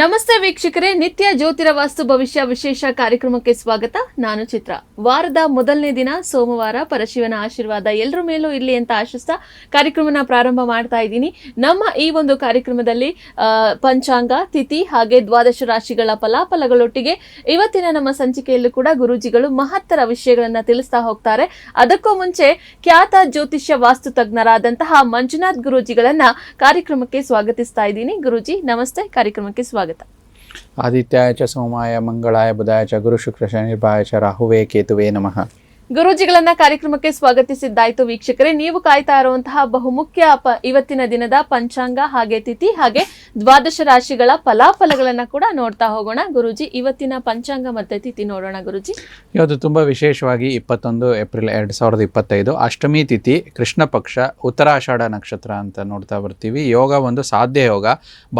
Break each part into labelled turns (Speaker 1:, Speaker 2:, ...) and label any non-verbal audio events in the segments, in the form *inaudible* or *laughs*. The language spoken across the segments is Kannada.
Speaker 1: ನಮಸ್ತೆ ವೀಕ್ಷಕರೇ, ನಿತ್ಯ ಜ್ಯೋತಿರ ವಾಸ್ತು ಭವಿಷ್ಯ ವಿಶೇಷ ಕಾರ್ಯಕ್ರಮಕ್ಕೆ ಸ್ವಾಗತ. ನಾನು ಚಿತ್ರ. ವಾರದ ಮೊದಲನೇ ದಿನ ಸೋಮವಾರ ಪರಶಿವನ ಆಶೀರ್ವಾದ ಎಲ್ಲರ ಮೇಲೂ ಇರಲಿ ಅಂತ ಆಶಿಸ್ತಾ ಕಾರ್ಯಕ್ರಮನ ಪ್ರಾರಂಭ ಮಾಡ್ತಾ ಇದ್ದೀನಿ. ನಮ್ಮ ಈ ಒಂದು ಕಾರ್ಯಕ್ರಮದಲ್ಲಿ ಪಂಚಾಂಗ, ತಿಥಿ ಹಾಗೆ ದ್ವಾದಶ ರಾಶಿಗಳ ಫಲಾಫಲಗಳೊಟ್ಟಿಗೆ ಇವತ್ತಿನ ನಮ್ಮ ಸಂಚಿಕೆಯಲ್ಲೂ ಕೂಡ ಗುರೂಜಿಗಳು ಮಹತ್ತರ ವಿಷಯಗಳನ್ನ ತಿಳಿಸ್ತಾ ಹೋಗ್ತಾರೆ. ಅದಕ್ಕೂ ಮುಂಚೆ ಖ್ಯಾತ ಜ್ಯೋತಿಷ್ಯ ವಾಸ್ತು ತಜ್ಞರಾದಂತಹ ಮಂಜುನಾಥ್ ಗುರೂಜಿಗಳನ್ನ ಕಾರ್ಯಕ್ರಮಕ್ಕೆ ಸ್ವಾಗತಿಸ್ತಾ ಇದ್ದೀನಿ. ಗುರೂಜಿ, ನಮಸ್ತೆ. ಕಾರ್ಯಕ್ರಮಕ್ಕೆ ಸ್ವಾಗತ.
Speaker 2: फलता आदित्याय च सोमाय मंगळाय बुधाय च गुरुशुक्रशनिर्भाय च राहुवे केतुवे नमः.
Speaker 1: ಗುರೂಜಿಗಳನ್ನ ಕಾರ್ಯಕ್ರಮಕ್ಕೆ ಸ್ವಾಗತಿಸಿದ್ದಾಯ್ತು ವೀಕ್ಷಕರೇ. ನೀವು ಕಾಯ್ತಾ ಇರುವಂತಹ ಬಹುಮುಖ್ಯ ಇವತ್ತಿನ ದಿನದ ಪಂಚಾಂಗ ಹಾಗೆ ತಿಥಿ ಹಾಗೆ ದ್ವಾದಶ ರಾಶಿಗಳ ಫಲಾಫಲಗಳನ್ನ ಕೂಡ ನೋಡ್ತಾ ಹೋಗೋಣ. ಗುರುಜಿ, ಇವತ್ತಿನ ಪಂಚಾಂಗ ಮತ್ತೆ ತಿಥಿ ನೋಡೋಣ ಗುರುಜಿ.
Speaker 2: ಇವತ್ತು ತುಂಬಾ ವಿಶೇಷವಾಗಿ ಇಪ್ಪತ್ತೊಂದು ಏಪ್ರಿಲ್ ಎರಡು ಸಾವಿರದ ಇಪ್ಪತ್ತೈದು ಅಷ್ಟಮಿ ತಿಥಿ ಕೃಷ್ಣ ಪಕ್ಷ, ಉತ್ತರಾಷಾಢ ನಕ್ಷತ್ರ ಅಂತ ನೋಡ್ತಾ ಬರ್ತೀವಿ. ಯೋಗ ಒಂದು ಸಾಧ್ಯ ಯೋಗ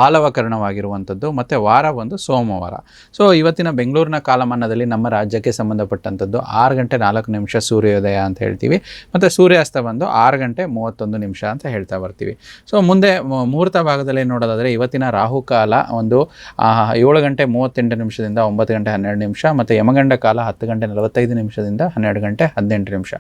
Speaker 2: ಬಾಲವಕರಣವಾಗಿರುವಂಥದ್ದು ಮತ್ತೆ ವಾರ ಒಂದು ಸೋಮವಾರ. ಸೊ ಇವತ್ತಿನ ಬೆಂಗಳೂರಿನ ಕಾಲಮಾನದಲ್ಲಿ ನಮ್ಮ ರಾಜ್ಯಕ್ಕೆ ಸಂಬಂಧಪಟ್ಟಂಥದ್ದು ಆರು ಗಂಟೆ ನಾಲ್ಕು ನಿಮಿಷ ಸೂರ್ಯೋದಯ ಅಂತ ಹೇಳ್ತೀವಿ. ಮತ್ತು ಸೂರ್ಯಾಸ್ತ ಬಂದು ಆರು ಗಂಟೆ ಮೂವತ್ತೊಂದು ನಿಮಿಷ ಅಂತ ಹೇಳ್ತಾ ಬರ್ತೀವಿ. ಸೊ ಮುಂದೆ ಮುಹೂರ್ತ ಭಾಗದಲ್ಲಿ ನೋಡೋದಾದರೆ ಇವತ್ತಿನ ರಾಹುಕಾಲ ಒಂದು ಏಳು ಗಂಟೆ ಮೂವತ್ತೆಂಟು ನಿಮಿಷದಿಂದ ಒಂಬತ್ತು ಗಂಟೆ ಹನ್ನೆರಡು ನಿಮಿಷ ಮತ್ತು ಯಮಗಂಡ ಕಾಲ ಹತ್ತು ಗಂಟೆ ನಲವತ್ತೈದು ನಿಮಿಷದಿಂದ ಹನ್ನೆರಡು ಗಂಟೆ ಹದಿನೆಂಟು ನಿಮಿಷ.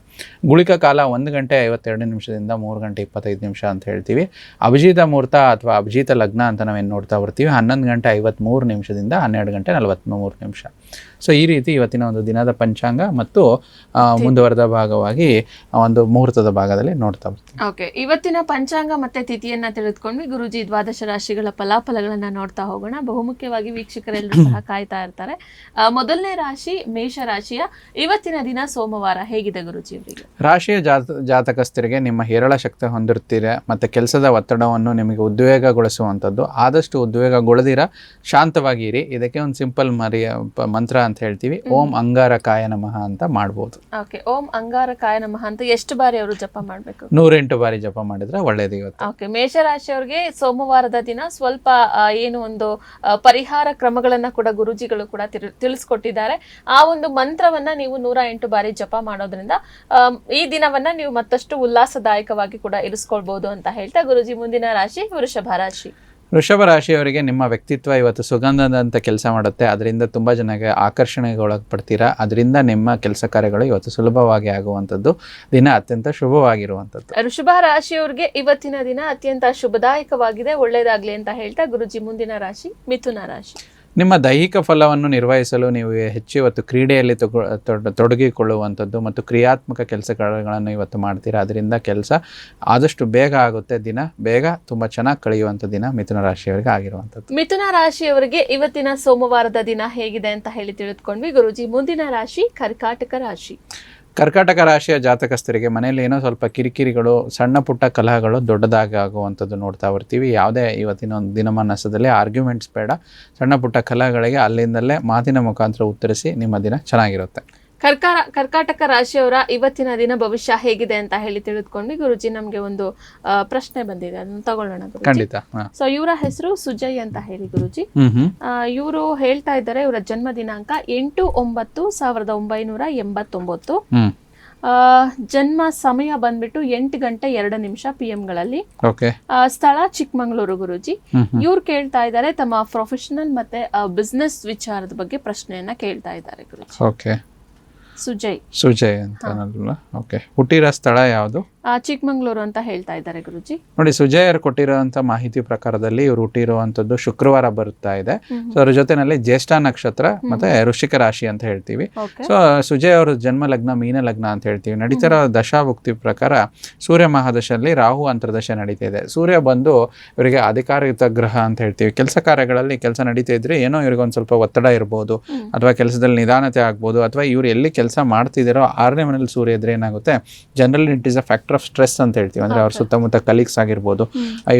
Speaker 2: ಗುಳಿಕ ಕಾಲ ಒಂದು ಗಂಟೆ ಐವತ್ತೆರಡು ನಿಮಿಷದಿಂದ ಮೂರು ಗಂಟೆ ಇಪ್ಪತ್ತೈದು ನಿಮಿಷ ಅಂತ ಹೇಳ್ತೀವಿ. ಅಭಿಜಿತ ಮುಹೂರ್ತ ಅಥವಾ ಅಭಿಜಿತ ಲಗ್ನ ಅಂತ ನಾವೇನು ನೋಡ್ತಾ ಬರ್ತೀವಿ. ಹನ್ನೊಂದು ಗಂಟೆ ಐವತ್ತ್ಮೂರು ನಿಮಿಷದಿಂದ ಹನ್ನೆರಡು ಗಂಟೆ ನಲವತ್ತ್ಮೂರು ನಿಮಿಷ. ಸೊ ಈ ರೀತಿ ಇವತ್ತಿನ ಒಂದು ದಿನದ ಪಂಚಾಂಗ ಮತ್ತು ಮುಂದುವರೆದ ಭಾಗವಾಗಿ ಒಂದು ಮುಹೂರ್ತದ ಭಾಗದಲ್ಲಿ ನೋಡ್ತಾ ಬರ್ತೀವಿ.
Speaker 1: ಓಕೆ ಇವತ್ತಿನ ಪಂಚಾಂಗ ಮತ್ತೆ ತಿಥಿಯನ್ನ ತಿಳಿದುಕೊಂಡ್ವಿ ಗುರುಜಿ ದ್ವಾದಶ ರಾಶಿಗಳ ಫಲಾಫಲಗಳನ್ನ ನೋಡ್ತಾ ಹೋಗೋಣ. ಬಹುಮುಖ್ಯವಾಗಿ ವೀಕ್ಷಕರೆಲ್ಲರೂ *coughs* ಸಹ ಕಾಯ್ತಾ ಇರ್ತಾರೆ. ಮೊದಲನೇ ರಾಶಿ ಮೇಷ ರಾಶಿಯ ಇವತ್ತಿನ ದಿನ ಸೋಮವಾರ ಹೇಗಿದೆ ಗುರುಜಿ ಅವರಿಗೆ?
Speaker 2: ರಾಶಿಯ ಜಾತ ಜಾತಕಸ್ಥರಿಗೆ ನಿಮ್ಮ ಹೇರಳ ಶಕ್ತಿ ಹೊಂದಿರ್ತೀರ? ಮತ್ತೆ ಕೆಲಸದ ಒತ್ತಡವನ್ನು ನಿಮಗೆ ಉದ್ವೇಗಗೊಳಿಸುವಂಥದ್ದು ಆದಷ್ಟು ಉದ್ವೇಗಗೊಳ್ಳದಿರ ಶಾಂತವಾಗಿರಿ. ಇದಕ್ಕೆ ಒಂದು ಸಿಂಪಲ್ ಮರಿಯ ಮಂತ್ರ ಅಂತ ಹೇಳ್ತೀವಿ. ಓಂ ಅಂಗಾರಕಾಯ ನಮಃ ಅಂತ ಮಾಡ್ಬೋದು.
Speaker 1: ಓಕೆ ಓಂ ಅಂಗಾರಕಾಯ ನಮಃ ಅಂತ ಎಷ್ಟು ಬಾರಿ ಅವರು ಜಪ ಮಾಡಬೇಕು?
Speaker 2: ನೂರೆಂಟು ಬಾರಿ ಜಪ ಮಾಡಿದ್ರೆ ಒಳ್ಳೇದು ಇವತ್ತು.
Speaker 1: ಓಕೆ ಮೇಷರಾಶಿಯವರಿಗೆ ಸೋಮವಾರದ ದಿನ ಸ್ವಲ್ಪ ಆ, ಏನು ಒಂದು ಆ, ಪರಿಹಾರ ಕ್ರಮಗಳನ್ನ ಕೂಡ ಗುರುಜಿಗಳು ಕೂಡ ತಿಳಿ- ತಿಳಿಸ್ಕೊಟ್ಟಿದ್ದಾರೆ. ಆ ಒಂದು ಮಂತ್ರವನ್ನ ನೀವು ನೂರ ಎಂಟು ಬಾರಿ ಜಪ ಮಾಡೋದ್ರಿಂದ ಆಮ್, ಈ ದಿನವನ್ನ ನೀವು ಮತ್ತಷ್ಟು ಉಲ್ಲಾಸದಾಯಕವಾಗಿ ಕೂಡ ಇರಿಸ್ಕೊಳ್ಬಹುದು ಅಂತ ಹೇಳ್ತಾ ಗುರುಜಿ ಮುಂದಿನ ರಾಶಿ ವೃಷಭ ರಾಶಿ.
Speaker 2: ವೃಷಭ ರಾಶಿಯವರಿಗೆ ನಿಮ್ಮ ವ್ಯಕ್ತಿತ್ವ ಇವತ್ತು ಸುಗಂಧದಂತ ಕೆಲಸ ಮಾಡುತ್ತೆ. ಅದರಿಂದ ತುಂಬ ಜನಕ್ಕೆ ಆಕರ್ಷಣೆಗೆ ಒಳಪಡ್ತೀರಾ ಅದರಿಂದ ನಿಮ್ಮ ಕೆಲಸ ಕಾರ್ಯಗಳು ಇವತ್ತು ಸುಲಭವಾಗಿ ಆಗುವಂಥದ್ದು. ದಿನ ಅತ್ಯಂತ ಶುಭವಾಗಿರುವಂಥದ್ದು.
Speaker 1: ವೃಷಭ ರಾಶಿಯವರಿಗೆ ಇವತ್ತಿನ ದಿನ ಅತ್ಯಂತ ಶುಭದಾಯಕವಾಗಿದೆ. ಒಳ್ಳೆಯದಾಗಲಿ ಅಂತ ಹೇಳ್ತಾ ಗುರುಜಿ ಮುಂದಿನ ರಾಶಿ ಮಿಥುನ ರಾಶಿ.
Speaker 2: ನಿಮ್ಮ ದೈಹಿಕ ಫಲವನ್ನು ನಿರ್ವಹಿಸಲು ನೀವು ಹೆಚ್ಚು ಇವತ್ತು ಕ್ರೀಡೆಯಲ್ಲಿ ತೊಗೊ, ತೊಡ- ತೊಡಗಿಕೊಳ್ಳುವಂಥದ್ದು ಮತ್ತು ಕ್ರಿಯಾತ್ಮಕ ಕೆಲಸಗಳನ್ನು ಇವತ್ತು ಮಾಡ್ತೀರಾ? ಅದರಿಂದ ಕೆಲಸ ಆದಷ್ಟು ಬೇಗ ಆಗುತ್ತೆ ದಿನ. ಬೇಗ ತುಂಬ ಚೆನ್ನಾಗಿ ಕಳೆಯುವಂಥ ದಿನ ಮಿಥುನ ರಾಶಿಯವರಿಗೆ ಆಗಿರುವಂಥದ್ದು.
Speaker 1: ಮಿಥುನ ರಾಶಿಯವರಿಗೆ ಇವತ್ತಿನ ಸೋಮವಾರದ ದಿನ ಹೇಗಿದೆ ಅಂತ ಹೇಳಿ ತಿಳಿದುಕೊಂಡ್ವಿ. ಗುರುಜಿ, ಮುಂದಿನ ರಾಶಿ ಕರ್ಕಾಟಕ ರಾಶಿ.
Speaker 2: ಕರ್ಕಾಟಕ ರಾಶಿಯ ಜಾತಕಸ್ಥರಿಗೆ ಮನೆಯಲ್ಲಿ ಏನೋ ಸ್ವಲ್ಪ ಕಿರಿಕಿರಿಗಳು, ಸಣ್ಣ ಪುಟ್ಟ ಕಲಹಗಳು ದೊಡ್ಡದಾಗಿ ಆಗುವಂಥದ್ದು ನೋಡ್ತಾ ಬರ್ತೀವಿ. ಯಾವುದೇ ಇವತ್ತಿನ ಒಂದು ದಿನಮಾನಸದಲ್ಲಿ ಆರ್ಗ್ಯುಮೆಂಟ್ಸ್ ಬೇಡ. ಸಣ್ಣ ಪುಟ್ಟ ಕಲಹಗಳಿಗೆ ಅಲ್ಲಿಂದಲೇ ಮಾತಿನ ಮುಖಾಂತರ ಉತ್ತರಿಸಿ ನಿಮ್ಮ ದಿನ ಚೆನ್ನಾಗಿರುತ್ತೆ.
Speaker 1: ಕರ್ಕಾರ ಕರ್ಕಾಟಕ ರಾಶಿಯವರ ಇವತ್ತಿನ ದಿನ ಭವಿಷ್ಯ ಹೇಗಿದೆ ಅಂತ ಹೇಳಿ ತಿಳಿದುಕೊಂಡು ಗುರುಜಿ ನಮ್ಗೆ ಒಂದು ಪ್ರಶ್ನೆ ಬಂದಿದೆ. ಅದನ್ನ ತಗೊಳ್ಳೋಣ
Speaker 2: ಖಂಡಿತ
Speaker 1: ಸೊ ಇವರ ಹೆಸರು ಸುಜಯ್ ಅಂತ ಹೇಳಿ ಗುರುಜಿ. ಇವರು ಹೇಳ್ತಾ ಇದ್ದಾರೆ ಇವರ ಜನ್ಮ ದಿನಾಂಕ ಎಂಟು ಒಂಬತ್ತು ಸಾವಿರದ ಒಂಬೈನೂರ ಎಂಬತ್ತೊಂಬತ್ತು. ಜನ್ಮ ಸಮಯ ಬಂದ್ಬಿಟ್ಟು ಎಂಟು ಗಂಟೆ ಎರಡು ನಿಮಿಷ ಪಿ ಗಳಲ್ಲಿ
Speaker 2: ಓಕೆ
Speaker 1: ಸ್ಥಳ ಚಿಕ್ಕಮಂಗ್ಳೂರು ಗುರುಜಿ. ಇವ್ರು ಕೇಳ್ತಾ ಇದ್ದಾರೆ ತಮ್ಮ ಪ್ರೊಫೆಷನಲ್ ಮತ್ತೆ ಬಿಸ್ನೆಸ್ ವಿಚಾರದ ಬಗ್ಗೆ ಪ್ರಶ್ನೆಯನ್ನ ಕೇಳ್ತಾ ಇದ್ದಾರೆ ಗುರುಜಿ. ಸುಜಯ್.
Speaker 2: ಸುಜಯ್ ಅಂತ ಓಕೆ ಹುಟ್ಟಿರೋ ಸ್ಥಳ ಯಾವುದು?
Speaker 1: ಚಿಕ್ಕಮಂಗ್ಳೂರು ಅಂತ ಹೇಳ್ತಾ ಇದ್ದಾರೆ ಗುರುಜಿ.
Speaker 2: ನೋಡಿ ಸುಜಯರ್ ಕೊಟ್ಟಿರುವಂತ ಮಾಹಿತಿ ಪ್ರಕಾರದಲ್ಲಿ ಇವರು ಹುಟ್ಟಿರುವಂತದ್ದು ಶುಕ್ರವಾರ ಬರುತ್ತಾ ಇದೆ. ಸೊ ಅದ್ರ ಜೊತೆನಲ್ಲಿ ಜ್ಯೇಷ್ಠ ನಕ್ಷತ್ರ ಮತ್ತೆ ಋಷಿಕ ರಾಶಿ ಅಂತ ಹೇಳ್ತೀವಿ. ಸೊ ಸುಜಯ್ ಅವರ ಜನ್ಮ ಲಗ್ನ ಮೀನ ಲಗ್ನ ಅಂತ ಹೇಳ್ತೀವಿ. ನಡೀತಿರೋ ದಶಾಭುಕ್ತಿ ಪ್ರಕಾರ ಸೂರ್ಯ ಮಹಾದಶಲ್ಲಿ ರಾಹು ಅಂತರ್ದಶ ನಡೀತಾ ಇದೆ. ಸೂರ್ಯ ಬಂದು ಇವರಿಗೆ ಅಧಿಕಾರಯುತ ಗ್ರಹ ಅಂತ ಹೇಳ್ತೀವಿ. ಕೆಲಸ ಕಾರ್ಯಗಳಲ್ಲಿ ಕೆಲಸ ನಡೀತಾ ಇದ್ರೆ ಏನೋ ಇವ್ರಿಗೆ ಒಂದು ಸ್ವಲ್ಪ ಒತ್ತಡ ಇರ್ಬೋದು. ಅಥವಾ ಕೆಲಸದಲ್ಲಿ ನಿಧಾನತೆ ಆಗ್ಬೋದು. ಅಥವಾ ಇವ್ರು ಎಲ್ಲಿ ಕೆಲಸ ಮಾಡ್ತಿದ್ದೀರೋ ಆರನೇ ಮನೇಲಿ ಸೂರ್ಯ ಇದ್ರೆ ಏನಾಗುತ್ತೆ? General it is a factor of stress ಅಂತ ಹೇಳ್ತೀವಿ. ಅಂದ್ರೆ ಅವ್ರ ಸುತ್ತಮುತ್ತ ಕಲೀಗ್ಸ್ ಆಗಿರ್ಬೋದು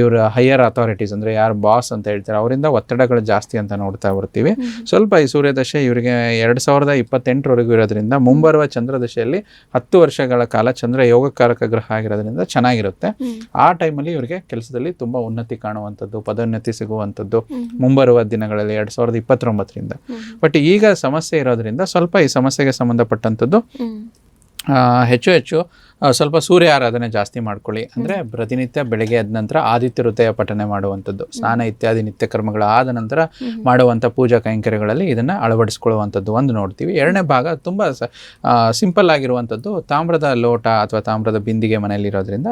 Speaker 2: ಇವರ ಹೈಯರ್ ಅಥಾರಿಟೀಸ್ ಅಂದ್ರೆ ಯಾರು ಬಾಸ್ ಅಂತ ಹೇಳ್ತಾರೆ ಅವರಿಂದ ಒತ್ತಡಗಳು ಜಾಸ್ತಿ ಅಂತ ನೋಡ್ತಾ ಬರ್ತೀವಿ. ಸ್ವಲ್ಪ ಈ ಸೂರ್ಯದಶೆ ಇವರಿಗೆ ಎರಡು ಸಾವಿರದ ಇಪ್ಪತ್ತೆಂಟರವರೆಗೂ ಇರೋದ್ರಿಂದ ಮುಂಬರುವ ಚಂದ್ರದಶೆಯಲ್ಲಿ ಹತ್ತು ವರ್ಷಗಳ ಕಾಲ ಚಂದ್ರ ಯೋಗಕಾರಕ ಗ್ರಹ ಆಗಿರೋದ್ರಿಂದ ಚೆನ್ನಾಗಿರುತ್ತೆ. ಆ ಟೈಮಲ್ಲಿ ಇವರಿಗೆ ಕೆಲಸದಲ್ಲಿ ತುಂಬಾ ಉನ್ನತಿ ಕಾಣುವಂಥದ್ದು ಪದೋನ್ನತಿ ಸಿಗುವಂಥದ್ದು ಮುಂಬರುವ ದಿನಗಳಲ್ಲಿ ಎರಡು ಸಾವಿರದ ಇಪ್ಪತ್ತೊಂಬತ್ತರಿಂದ. ಬಟ್ ಈಗ ಸಮಸ್ಯೆ ಇರೋದ್ರಿಂದ ಸ್ವಲ್ಪ ಈ ಸಮಸ್ಯೆಗೆ ಸಂಬಂಧಪಟ್ಟಂಥದ್ದು. ಹೆಚ್ಚು ಹೆಚ್ಚು ಸ್ವಲ್ಪ ಸೂರ್ಯ ಆರಾಧನೆ ಜಾಸ್ತಿ ಮಾಡ್ಕೊಳ್ಳಿ. ಅಂದರೆ ಪ್ರತಿನಿತ್ಯ ಬೆಳಗ್ಗೆ ಎದ್ದ ನಂತರ ಆದಿತ್ಯ ಹೃದಯ ಪಠನೆ ಮಾಡುವಂಥದ್ದು. ಸ್ನಾನ ಇತ್ಯಾದಿ ನಿತ್ಯ ಕರ್ಮಗಳು ಆದ ನಂತರ ಮಾಡುವಂಥ ಪೂಜಾ ಕೈಂಕರ್ಯಗಳಲ್ಲಿ ಇದನ್ನು ಅಳವಡಿಸ್ಕೊಳ್ಳುವಂಥದ್ದು ಒಂದು ನೋಡ್ತೀವಿ. ಎರಡನೇ ಭಾಗ ತುಂಬ ಸಿಂಪಲ್ ಆಗಿರುವಂಥದ್ದು. ತಾಮ್ರದ ಲೋಟ ಅಥವಾ ತಾಮ್ರದ ಬಿಂದಿಗೆ ಮನೆಯಲ್ಲಿರೋದ್ರಿಂದ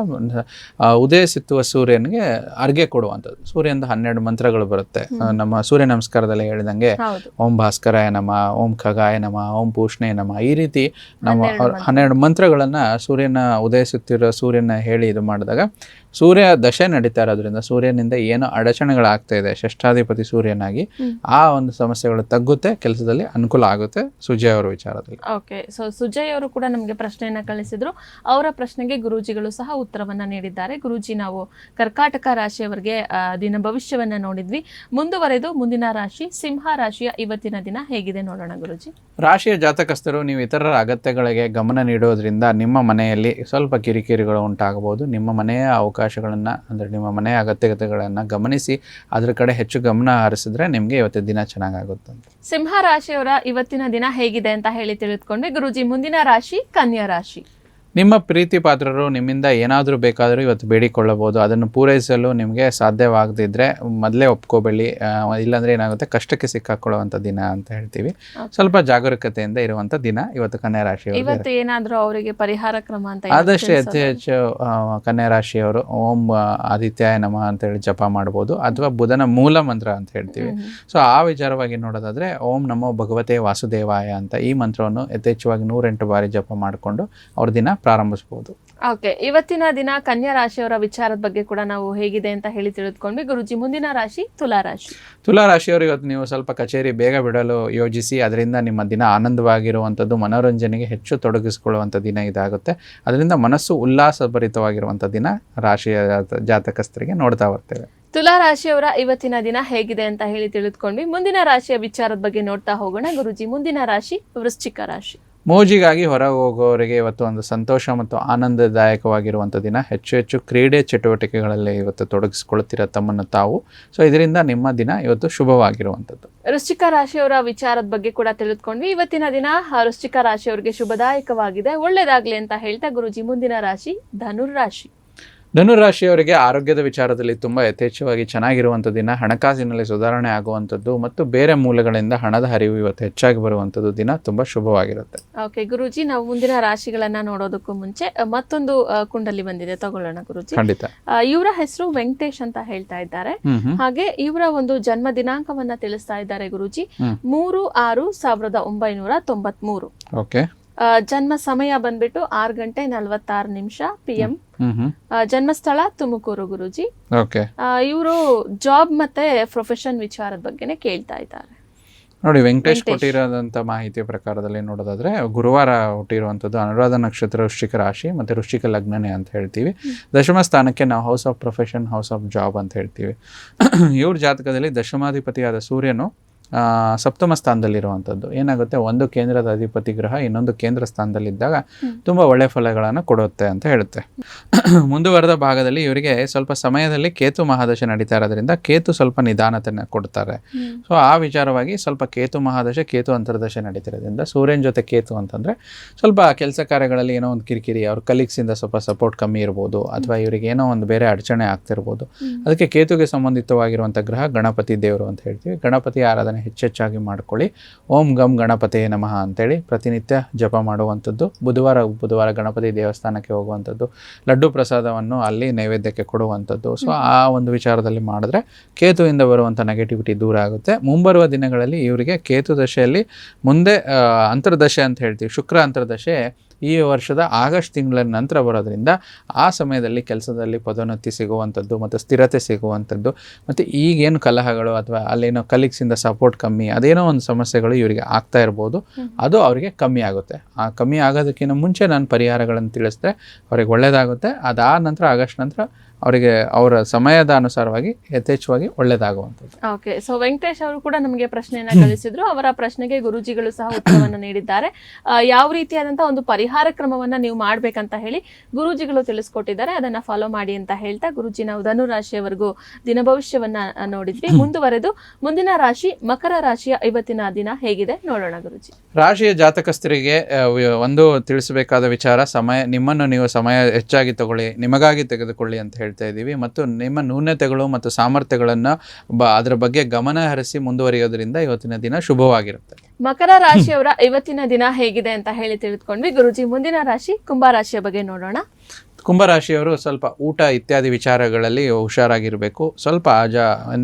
Speaker 2: ಆ, ಉದಯ ಸಿತ್ತುವ ಸೂರ್ಯನಿಗೆ ಅರ್ಗೆ ಕೊಡುವಂಥದ್ದು. ಸೂರ್ಯನ ಹನ್ನೆರಡು ಮಂತ್ರಗಳು ಬರುತ್ತೆ. ನಮ್ಮ ಸೂರ್ಯ ನಮಸ್ಕಾರದಲ್ಲಿ ಹೇಳಿದಂಗೆ ಓಂ ಭಾಸ್ಕರಾಯ ನಮ ಓಂ ಖಗಾಯ ನಮ ಓಂ ಪೂಷ್ಣೆ ನಮ ಈ ರೀತಿ ನಮ್ಮ
Speaker 1: ಹನ್ನೆರಡು
Speaker 2: ಮಂತ್ರಗಳನ್ನು ಸೂರ್ಯನ ಉದಯಿಸುತ್ತಿರೋ ಸೂರ್ಯನ ಹೇಳಿ ಇದು ಮಾಡಿದಾಗ ಸೂರ್ಯ ದಶೆ ನಡೀತಾ ಇರೋದ್ರಿಂದ ಸೂರ್ಯನಿಂದ ಏನು ಅಡಚಣೆಗಳಾಗ್ತಾ ಇದೆ ಷಷ್ಠಾಧಿಪತಿ ಸೂರ್ಯನಾಗಿ ಆ ಒಂದು ಸಮಸ್ಯೆಗಳು ತಗ್ಗುತ್ತೆ ಕೆಲಸದಲ್ಲಿ ಅನುಕೂಲ ಆಗುತ್ತೆ ಸುಜಯ್ ಅವರ ವಿಚಾರದಲ್ಲಿ.
Speaker 1: ಓಕೆ ಸೊ ಸುಜಯ್ ಅವರು ಕೂಡ ನಮಗೆ ಪ್ರಶ್ನೆಯನ್ನ ಕಳಿಸಿದ್ರು. ಅವರ ಪ್ರಶ್ನೆಗೆ ಗುರೂಜಿಗಳು ಸಹ ಉತ್ತರವನ್ನ ನೀಡಿದ್ದಾರೆ. ಗುರೂಜಿ ನಾವು ಕರ್ಕಾಟಕ ರಾಶಿಯವರಿಗೆ ದಿನ ಭವಿಷ್ಯವನ್ನ ನೋಡಿದ್ವಿ. ಮುಂದುವರೆದು ಮುಂದಿನ ರಾಶಿ ಸಿಂಹ ರಾಶಿಯ ಇವತ್ತಿನ ದಿನ ಹೇಗಿದೆ ನೋಡೋಣ ಗುರುಜಿ?
Speaker 2: ರಾಶಿಯ ಜಾತಕಸ್ಥರು ನೀವು ಇತರರ ಅಗತ್ಯಗಳಿಗೆ ಗಮನ ನೀಡೋದ್ರಿಂದ ನಿಮ್ಮ ಮನೆಯಲ್ಲಿ ಸ್ವಲ್ಪ ಕಿರಿಕಿರಿಗಳು ಉಂಟಾಗಬಹುದು. ನಿಮ್ಮ ಮನೆಯ ಅವಕಾಶಗಳನ್ನು, ಅಂದರೆ ನಿಮ್ಮ ಮನೆಯ ಅಗತ್ಯತೆಗಳನ್ನು ಗಮನಿಸಿ, ಅದರ ಕಡೆ ಹೆಚ್ಚು ಗಮನ ಹರಿಸಿದ್ರೆ ನಿಮಗೆ ಇವತ್ತಿನ ದಿನ ಚೆನ್ನಾಗಾಗುತ್ತೆ
Speaker 1: ಸಿಂಹ ರಾಶಿಯವರ ಇವತ್ತಿನ ದಿನ ಹೇಗಿದೆ ಅಂತ ಹೇಳಿ ತಿಳಿದುಕೊಂಡ್ವಿ ಗುರುಜಿ, ಮುಂದಿನ ರಾಶಿ ಕನ್ಯಾ ರಾಶಿ.
Speaker 2: ನಿಮ್ಮ ಪ್ರೀತಿ ಪಾತ್ರರು ನಿಮ್ಮಿಂದ ಏನಾದರೂ ಬೇಕಾದರೂ ಇವತ್ತು ಬೇಡಿಕೊಳ್ಳಬಹುದು. ಅದನ್ನು ಪೂರೈಸಲು ನಿಮಗೆ ಸಾಧ್ಯವಾಗದಿದ್ದರೆ ಮೊದಲೇ ಒಪ್ಕೋಬೇಡಿ. ಇಲ್ಲಾಂದರೆ ಏನಾಗುತ್ತೆ? ಕಷ್ಟಕ್ಕೆ ಸಿಕ್ಕಾಕೊಳ್ಳುವಂಥ ದಿನ ಅಂತ ಹೇಳ್ತೀವಿ. ಸ್ವಲ್ಪ ಜಾಗರೂಕತೆಯಿಂದ ಇರುವಂಥ ದಿನ ಇವತ್ತು ಕನ್ಯಾ ರಾಶಿ
Speaker 1: ಇವತ್ತು ಏನಾದರೂ ಅವರಿಗೆ ಪರಿಹಾರ ಕ್ರಮ ಅಂತ
Speaker 2: ಆದಷ್ಟು ಹೆಚ್ಚು? ಹೆಚ್ಚು ಕನ್ಯಾ ರಾಶಿಯವರು ಓಂ ಆದಿತ್ಯಾಯ ನಮ ಅಂತ ಹೇಳಿ ಜಪ ಮಾಡ್ಬೋದು. ಅಥವಾ ಬುಧನ ಮೂಲ ಮಂತ್ರ ಅಂತ ಹೇಳ್ತೀವಿ. ಸೊ ಆ ವಿಚಾರವಾಗಿ ನೋಡೋದಾದ್ರೆ ಓಂ ನಮೋ ಭಗವತೆ ವಾಸುದೇವಾಯ ಅಂತ ಈ ಮಂತ್ರವನ್ನು ಯಥೇಚ್ಛವಾಗಿ ನೂರೆಂಟು ಬಾರಿ ಜಪ ಮಾಡಿಕೊಂಡು ಅವ್ರ ದಿನ ಪ್ರಾರಂಭಿಸ್ಬೋದು
Speaker 1: ಓಕೆ ಇವತ್ತಿನ ದಿನ ಕನ್ಯಾ ರಾಶಿಯವರ ವಿಚಾರದ ಬಗ್ಗೆ ಕೂಡ ನಾವು ಹೇಗಿದೆ ಅಂತ ಹೇಳಿ ತಿಳಿದುಕೊಂಡ್ವಿ. ಗುರುಜಿ ಮುಂದಿನ ರಾಶಿ ತುಲಾ ರಾಶಿ.
Speaker 2: ತುಲಾ ರಾಶಿಯವರು ಇವತ್ತು ನೀವು ಸ್ವಲ್ಪ ಕಚೇರಿ ಬೇಗ ಬಿಡಲು ಯೋಜಿಸಿ ಅದರಿಂದ ನಿಮ್ಮ ದಿನ ಆನಂದವಾಗಿರುವಂಥದ್ದು ಮನೋರಂಜನೆಗೆ ಹೆಚ್ಚು ತೊಡಗಿಸಿಕೊಳ್ಳುವಂಥ ದಿನ ಇದಾಗುತ್ತೆ. ಅದರಿಂದ ಮನಸ್ಸು ಉಲ್ಲಾಸಭರಿತವಾಗಿರುವಂಥ ದಿನ ರಾಶಿಯ ಜಾತ- ಜಾತಕಸ್ಥರಿಗೆ ನೋಡ್ತಾ ಬರ್ತೇವೆ.
Speaker 1: ತುಲಾ ರಾಶಿಯವರ ಇವತ್ತಿನ ದಿನ ಹೇಗಿದೆ ಅಂತ ಹೇಳಿ ತಿಳಿದುಕೊಂಡ್ವಿ. ಮುಂದಿನ ರಾಶಿಯ ವಿಚಾರದ ಬಗ್ಗೆ ನೋಡ್ತಾ ಹೋಗೋಣ. ಗುರುಜಿ ಮುಂದಿನ ರಾಶಿ ವೃಶ್ಚಿಕ ರಾಶಿ.
Speaker 2: ಮೋಜಿಗಾಗಿ ಹೊರಗೆ ಹೋಗೋರಿಗೆ ಇವತ್ತು ಒಂದು ಸಂತೋಷ ಮತ್ತು ಆನಂದದಾಯಕವಾಗಿರುವಂಥ ದಿನ. ಹೆಚ್ಚು ಹೆಚ್ಚು ಕ್ರೀಡೆ ಚಟುವಟಿಕೆಗಳಲ್ಲಿ ಇವತ್ತು ತೊಡಗಿಸಿಕೊಳ್ಳುತ್ತಿರ ತಮ್ಮನ್ನು ತಾವು. ಸೊ ಇದರಿಂದ ನಿಮ್ಮ ದಿನ ಇವತ್ತು ಶುಭವಾಗಿರುವಂಥದ್ದು.
Speaker 1: ವೃಶ್ಚಿಕ ರಾಶಿಯವರ ವಿಚಾರದ ಬಗ್ಗೆ ಕೂಡ ತಿಳಿದುಕೊಂಡ್ವಿ. ಇವತ್ತಿನ ದಿನ ವೃಶ್ಚಿಕ ರಾಶಿಯವರಿಗೆ ಶುಭದಾಯಕವಾಗಿದೆ. ಒಳ್ಳೇದಾಗ್ಲಿ ಅಂತ ಹೇಳ್ತಾ ಗುರುಜಿ, ಮುಂದಿನ ರಾಶಿ ಧನುರ್ ರಾಶಿ.
Speaker 2: ಧನುರಾಶಿಯವರಿಗೆ ಆರೋಗ್ಯದ ವಿಚಾರದಲ್ಲಿ ತುಂಬ ಯಥೇಚ್ಛವಾಗಿ ಚೆನ್ನಾಗಿರುವಂಥ ದಿನ ಹಣಕಾಸಿನಲ್ಲಿ ಸುಧಾರಣೆ ಆಗುವಂಥದ್ದು ಮತ್ತು ಬೇರೆ ಮೂಲಗಳಿಂದ ಹಣದ ಹರಿವು ಇವತ್ತು ಹೆಚ್ಚಾಗಿ ಬರುವಂಥದ್ದು ದಿನ ತುಂಬ ಶುಭವಾಗಿರುತ್ತೆ.
Speaker 1: ಓಕೆ ಗುರುಜಿ ನಾವು ಮುಂದಿನ ರಾಶಿಗಳನ್ನ ನೋಡೋದಕ್ಕೂ ಮುಂಚೆ ಮತ್ತೊಂದು ಕುಂಡಲಿ ಬಂದಿದೆ. ತಗೊಳ್ಳೋಣ ಗುರುಜಿ.
Speaker 2: ಖಂಡಿತ.
Speaker 1: ಇವರ ಹೆಸರು ವೆಂಕಟೇಶ್ ಅಂತ ಹೇಳ್ತಾ ಇದ್ದಾರೆ. ಹಾಗೆ ಇವರ ಒಂದು ಜನ್ಮ ದಿನಾಂಕವನ್ನ ತಿಳಿಸ್ತಾ ಇದ್ದಾರೆ ಗುರುಜಿ. ಮೂರು ಆರು ಸಾವಿರದ ಒಂಬೈನೂರ ತೊಂಬತ್ಮೂರು.
Speaker 2: ಓಕೆ
Speaker 1: ಜನ್ಮ ಸಮಯ ಬಂದ್ಬಿಟ್ಟು ಆರು ಗಂಟೆ ನಲವತ್ತಾರು ನಿಮಿಷ ಪಿ ಎಂ ಜನ್ಮಸ್ಥಳ ತುಮಕೂರು ಗುರುಜಿ.
Speaker 2: ಓಕೆ
Speaker 1: ಇವರು ಜಾಬ್ ಮತ್ತೆ ಪ್ರೊಫೆಷನ್ ವಿಚಾರದ ಬಗ್ಗೆನೇ ಕೇಳ್ತಾ ಇದ್ದಾರೆ.
Speaker 2: ನೋಡಿ ವೆಂಕಟೇಶ್
Speaker 1: ಕೊಟ್ಟಿರೋದಂತ
Speaker 2: ಕೊಟ್ಟಿರೋದಂಥ ಮಾಹಿತಿಯ ಪ್ರಕಾರದಲ್ಲಿ ನೋಡೋದಾದ್ರೆ ಗುರುವಾರ ಹುಟ್ಟಿರುವಂಥದ್ದು ಅನುರಾಧ ನಕ್ಷತ್ರ ವೃಶ್ಚಿಕ ರಾಶಿ ಮತ್ತು ವೃಶ್ಚಿಕ ಲಗ್ನನೇ ಅಂತ ಹೇಳ್ತೀವಿ. ದಶಮ ಸ್ಥಾನಕ್ಕೆ ನಾವು house of profession house of job ಅಂತ ಹೇಳ್ತೀವಿ. *clears throat* ಇವ್ರ ಜಾತಕದಲ್ಲಿ ದಶಮಾಧಿಪತಿಯಾದ ಸೂರ್ಯನು ಸಪ್ತಮ ಸ್ಥಾನದಲ್ಲಿರುವಂಥದ್ದು. ಏನಾಗುತ್ತೆ? ಒಂದು ಕೇಂದ್ರದ ಅಧಿಪತಿ ಗ್ರಹ ಇನ್ನೊಂದು ಕೇಂದ್ರ ಸ್ಥಾನದಲ್ಲಿದ್ದಾಗ. ತುಂಬ ಒಳ್ಳೆ ಫಲಗಳನ್ನು ಕೊಡುತ್ತೆ ಅಂತ ಹೇಳುತ್ತೆ. *clears throat* ಮುಂದುವರೆದ ಭಾಗದಲ್ಲಿ ಇವರಿಗೆ ಸ್ವಲ್ಪ ಸಮಯದಲ್ಲಿ ಕೇತು ಮಹಾದಶೆ ನಡೀತಾ ಇರೋದ್ರಿಂದ ಕೇತು ಸ್ವಲ್ಪ ನಿಧಾನತೆಯನ್ನು ಕೊಡ್ತಾರೆ. ಸೊ ಆ ವಿಚಾರವಾಗಿ ಸ್ವಲ್ಪ ಕೇತು ಮಹಾದಶೆ ಕೇತು ಅಂತರ್ದಶೆ ನಡೀತಿರೋದ್ರಿಂದ ಸೂರ್ಯನ ಜೊತೆ ಕೇತು ಅಂತಂದರೆ ಸ್ವಲ್ಪ ಕೆಲಸ ಕಾರ್ಯಗಳಲ್ಲಿ ಏನೋ ಒಂದು ಕಿರಿಕಿರಿ ಅವ್ರ ಕಲೀಗ್ಸಿಂದ ಸ್ವಲ್ಪ ಸಪೋರ್ಟ್ ಕಮ್ಮಿ ಇರ್ಬೋದು ಅಥವಾ ಇವರಿಗೆ ಏನೋ ಒಂದು ಬೇರೆ ಅಡಚಣೆ ಆಗ್ತಿರ್ಬೋದು. ಅದಕ್ಕೆ ಕೇತುಗೆ ಸಂಬಂಧಿತವಾಗಿರುವಂಥ ಗ್ರಹ ಗಣಪತಿ ದೇವರು ಅಂತ ಹೇಳ್ತೀವಿ. ಗಣಪತಿ ಆರಾಧನೆ ಹೆಚ್ಚೆಚ್ಚಾಗಿ ಮಾಡ್ಕೊಳ್ಳಿ. ಓಂ ಗಂ ಗಣಪತಿ ನಮಃ ಅಂತೇಳಿ ಪ್ರತಿನಿತ್ಯ ಜಪ ಮಾಡುವಂಥದ್ದು. ಬುಧವಾರ ಬುಧವಾರ ಗಣಪತಿ ದೇವಸ್ಥಾನಕ್ಕೆ ಹೋಗುವಂಥದ್ದು. ಲಡ್ಡು ಪ್ರಸಾದವನ್ನು ಅಲ್ಲಿ ನೈವೇದ್ಯಕ್ಕೆ ಕೊಡುವಂಥದ್ದು. ಸೊ ಆ ಒಂದು ವಿಚಾರದಲ್ಲಿ ಮಾಡಿದ್ರೆ ಕೇತುವಿಂದ ಬರುವಂಥ ನೆಗೆಟಿವಿಟಿ ದೂರ ಆಗುತ್ತೆ. ಮುಂಬರುವ ದಿನಗಳಲ್ಲಿ ಇವರಿಗೆ ಕೇತು ದಶೆಯಲ್ಲಿ ಮುಂದೆ ಅಂತರ್ದಶೆ ಅಂತ ಹೇಳ್ತೀವಿ. ಶುಕ್ರ ಅಂತರ್ದಶೆ ಈ ವರ್ಷದ ಆಗಸ್ಟ್ ತಿಂಗಳ ನಂತರ ಬರೋದ್ರಿಂದ ಆ ಸಮಯದಲ್ಲಿ ಕೆಲಸದಲ್ಲಿ ಪದೋನ್ನತಿ ಸಿಗುವಂಥದ್ದು ಮತ್ತು ಸ್ಥಿರತೆ ಸಿಗುವಂಥದ್ದು ಮತ್ತು ಈಗೇನು ಕಲಹಗಳು ಅಥವಾ ಅಲ್ಲೇನೋ ಕಲೀಗ್ಸಿಂದ ಸಪೋರ್ಟ್ ಕಮ್ಮಿ ಅದೇನೋ ಒಂದು ಸಮಸ್ಯೆಗಳು ಇವರಿಗೆ ಆಗ್ತಾ ಇರ್ಬೋದು. ಅದು ಅವರಿಗೆ ಕಮ್ಮಿ ಆಗುತ್ತೆ. ಆ ಕಮ್ಮಿ ಆಗೋದಕ್ಕಿಂತ ಮುಂಚೆ ನಾನು ಪರಿಹಾರಗಳನ್ನು ತಿಳಿಸಿದ್ರೆ ಅವ್ರಿಗೆ ಒಳ್ಳೆಯದಾಗುತ್ತೆ ಅದಾದ ನಂತರ ಆಗಸ್ಟ್ ನಂತರ ಅವರಿಗೆ ಅವರ ಸಮಯದ ಅನುಸಾರವಾಗಿ ಯಥೇಚ್ಛವಾಗಿ ಒಳ್ಳೆಯದಾಗುವಂಥದ್ದು
Speaker 1: ಓಕೆ ಸೊ ವೆಂಕಟೇಶ್ ಅವರು ಕೂಡ ನಮಗೆ ಪ್ರಶ್ನೆಯನ್ನ ಕಳಿಸಿದ್ರು. ಅವರ ಪ್ರಶ್ನೆಗೆ ಗುರುಜಿಗಳು ಸಹ ಉತ್ತರವನ್ನು ನೀಡಿದ್ದಾರೆ. ಯಾವ ರೀತಿಯಾದಂತಹ ಒಂದು ಪರಿಹಾರ ಕ್ರಮವನ್ನ ನೀವು ಮಾಡ್ಬೇಕಂತ ಹೇಳಿ ಗುರುಜಿಗಳು ತಿಳಿಸ್ಕೊಟ್ಟಿದ್ದಾರೆ. ಅದನ್ನ ಫಾಲೋ ಮಾಡಿ ಅಂತ ಹೇಳ್ತಾ ಗುರುಜಿ ನಾವು ಧನು ರಾಶಿಯವರೆಗೂ ದಿನ ಭವಿಷ್ಯವನ್ನ ನೋಡಿದ್ವಿ. ಮುಂದುವರೆದು ಮುಂದಿನ ರಾಶಿ ಮಕರ ರಾಶಿಯ ಇವತ್ತಿನ ದಿನ ಹೇಗಿದೆ ನೋಡೋಣ ಗುರುಜಿ.
Speaker 2: ರಾಶಿಯ ಜಾತಕಸ್ಥರಿಗೆ ಒಂದು ತಿಳಿಸಬೇಕಾದ ವಿಚಾರ ಸಮಯ ನಿಮ್ಮನ್ನು ನೀವು ಸಮಯ ಹೆಚ್ಚಾಗಿ ತಗೊಳ್ಳಿ ನಿಮಗಾಗಿ ತೆಗೆದುಕೊಳ್ಳಿ ಅಂತ ಹೇಳ್ತಾ ಇದ್ದೀವಿ. ಮತ್ತು ನಿಮ್ಮ ನ್ಯೂನತೆಗಳು ಮತ್ತು ಸಾಮರ್ಥ್ಯಗಳನ್ನು ಬ, ಅದರ ಬಗ್ಗೆ ಗಮನ ಹರಿಸಿ ಮುಂದುವರಿಯೋದ್ರಿಂದ ಇವತ್ತಿನ ದಿನ ಶುಭವಾಗಿರುತ್ತೆ.
Speaker 1: ಮಕರ ರಾಶಿಯವರ ಇವತ್ತಿನ ದಿನ ಹೇಗಿದೆ ಅಂತ ಹೇಳಿ ತಿಳಿದುಕೊಂಡ್ವಿ. ಗುರುಜಿ, ಮುಂದಿನ ರಾಶಿ ಕುಂಭ ರಾಶಿಯ ಬಗ್ಗೆ ನೋಡೋಣ.
Speaker 2: ಕುಂಭರಾಶಿಯವರು ಸ್ವಲ್ಪ ಊಟ ಇತ್ಯಾದಿ ವಿಚಾರಗಳಲ್ಲಿ ಹುಷಾರಾಗಿರಬೇಕು. ಸ್ವಲ್ಪ ಅಜ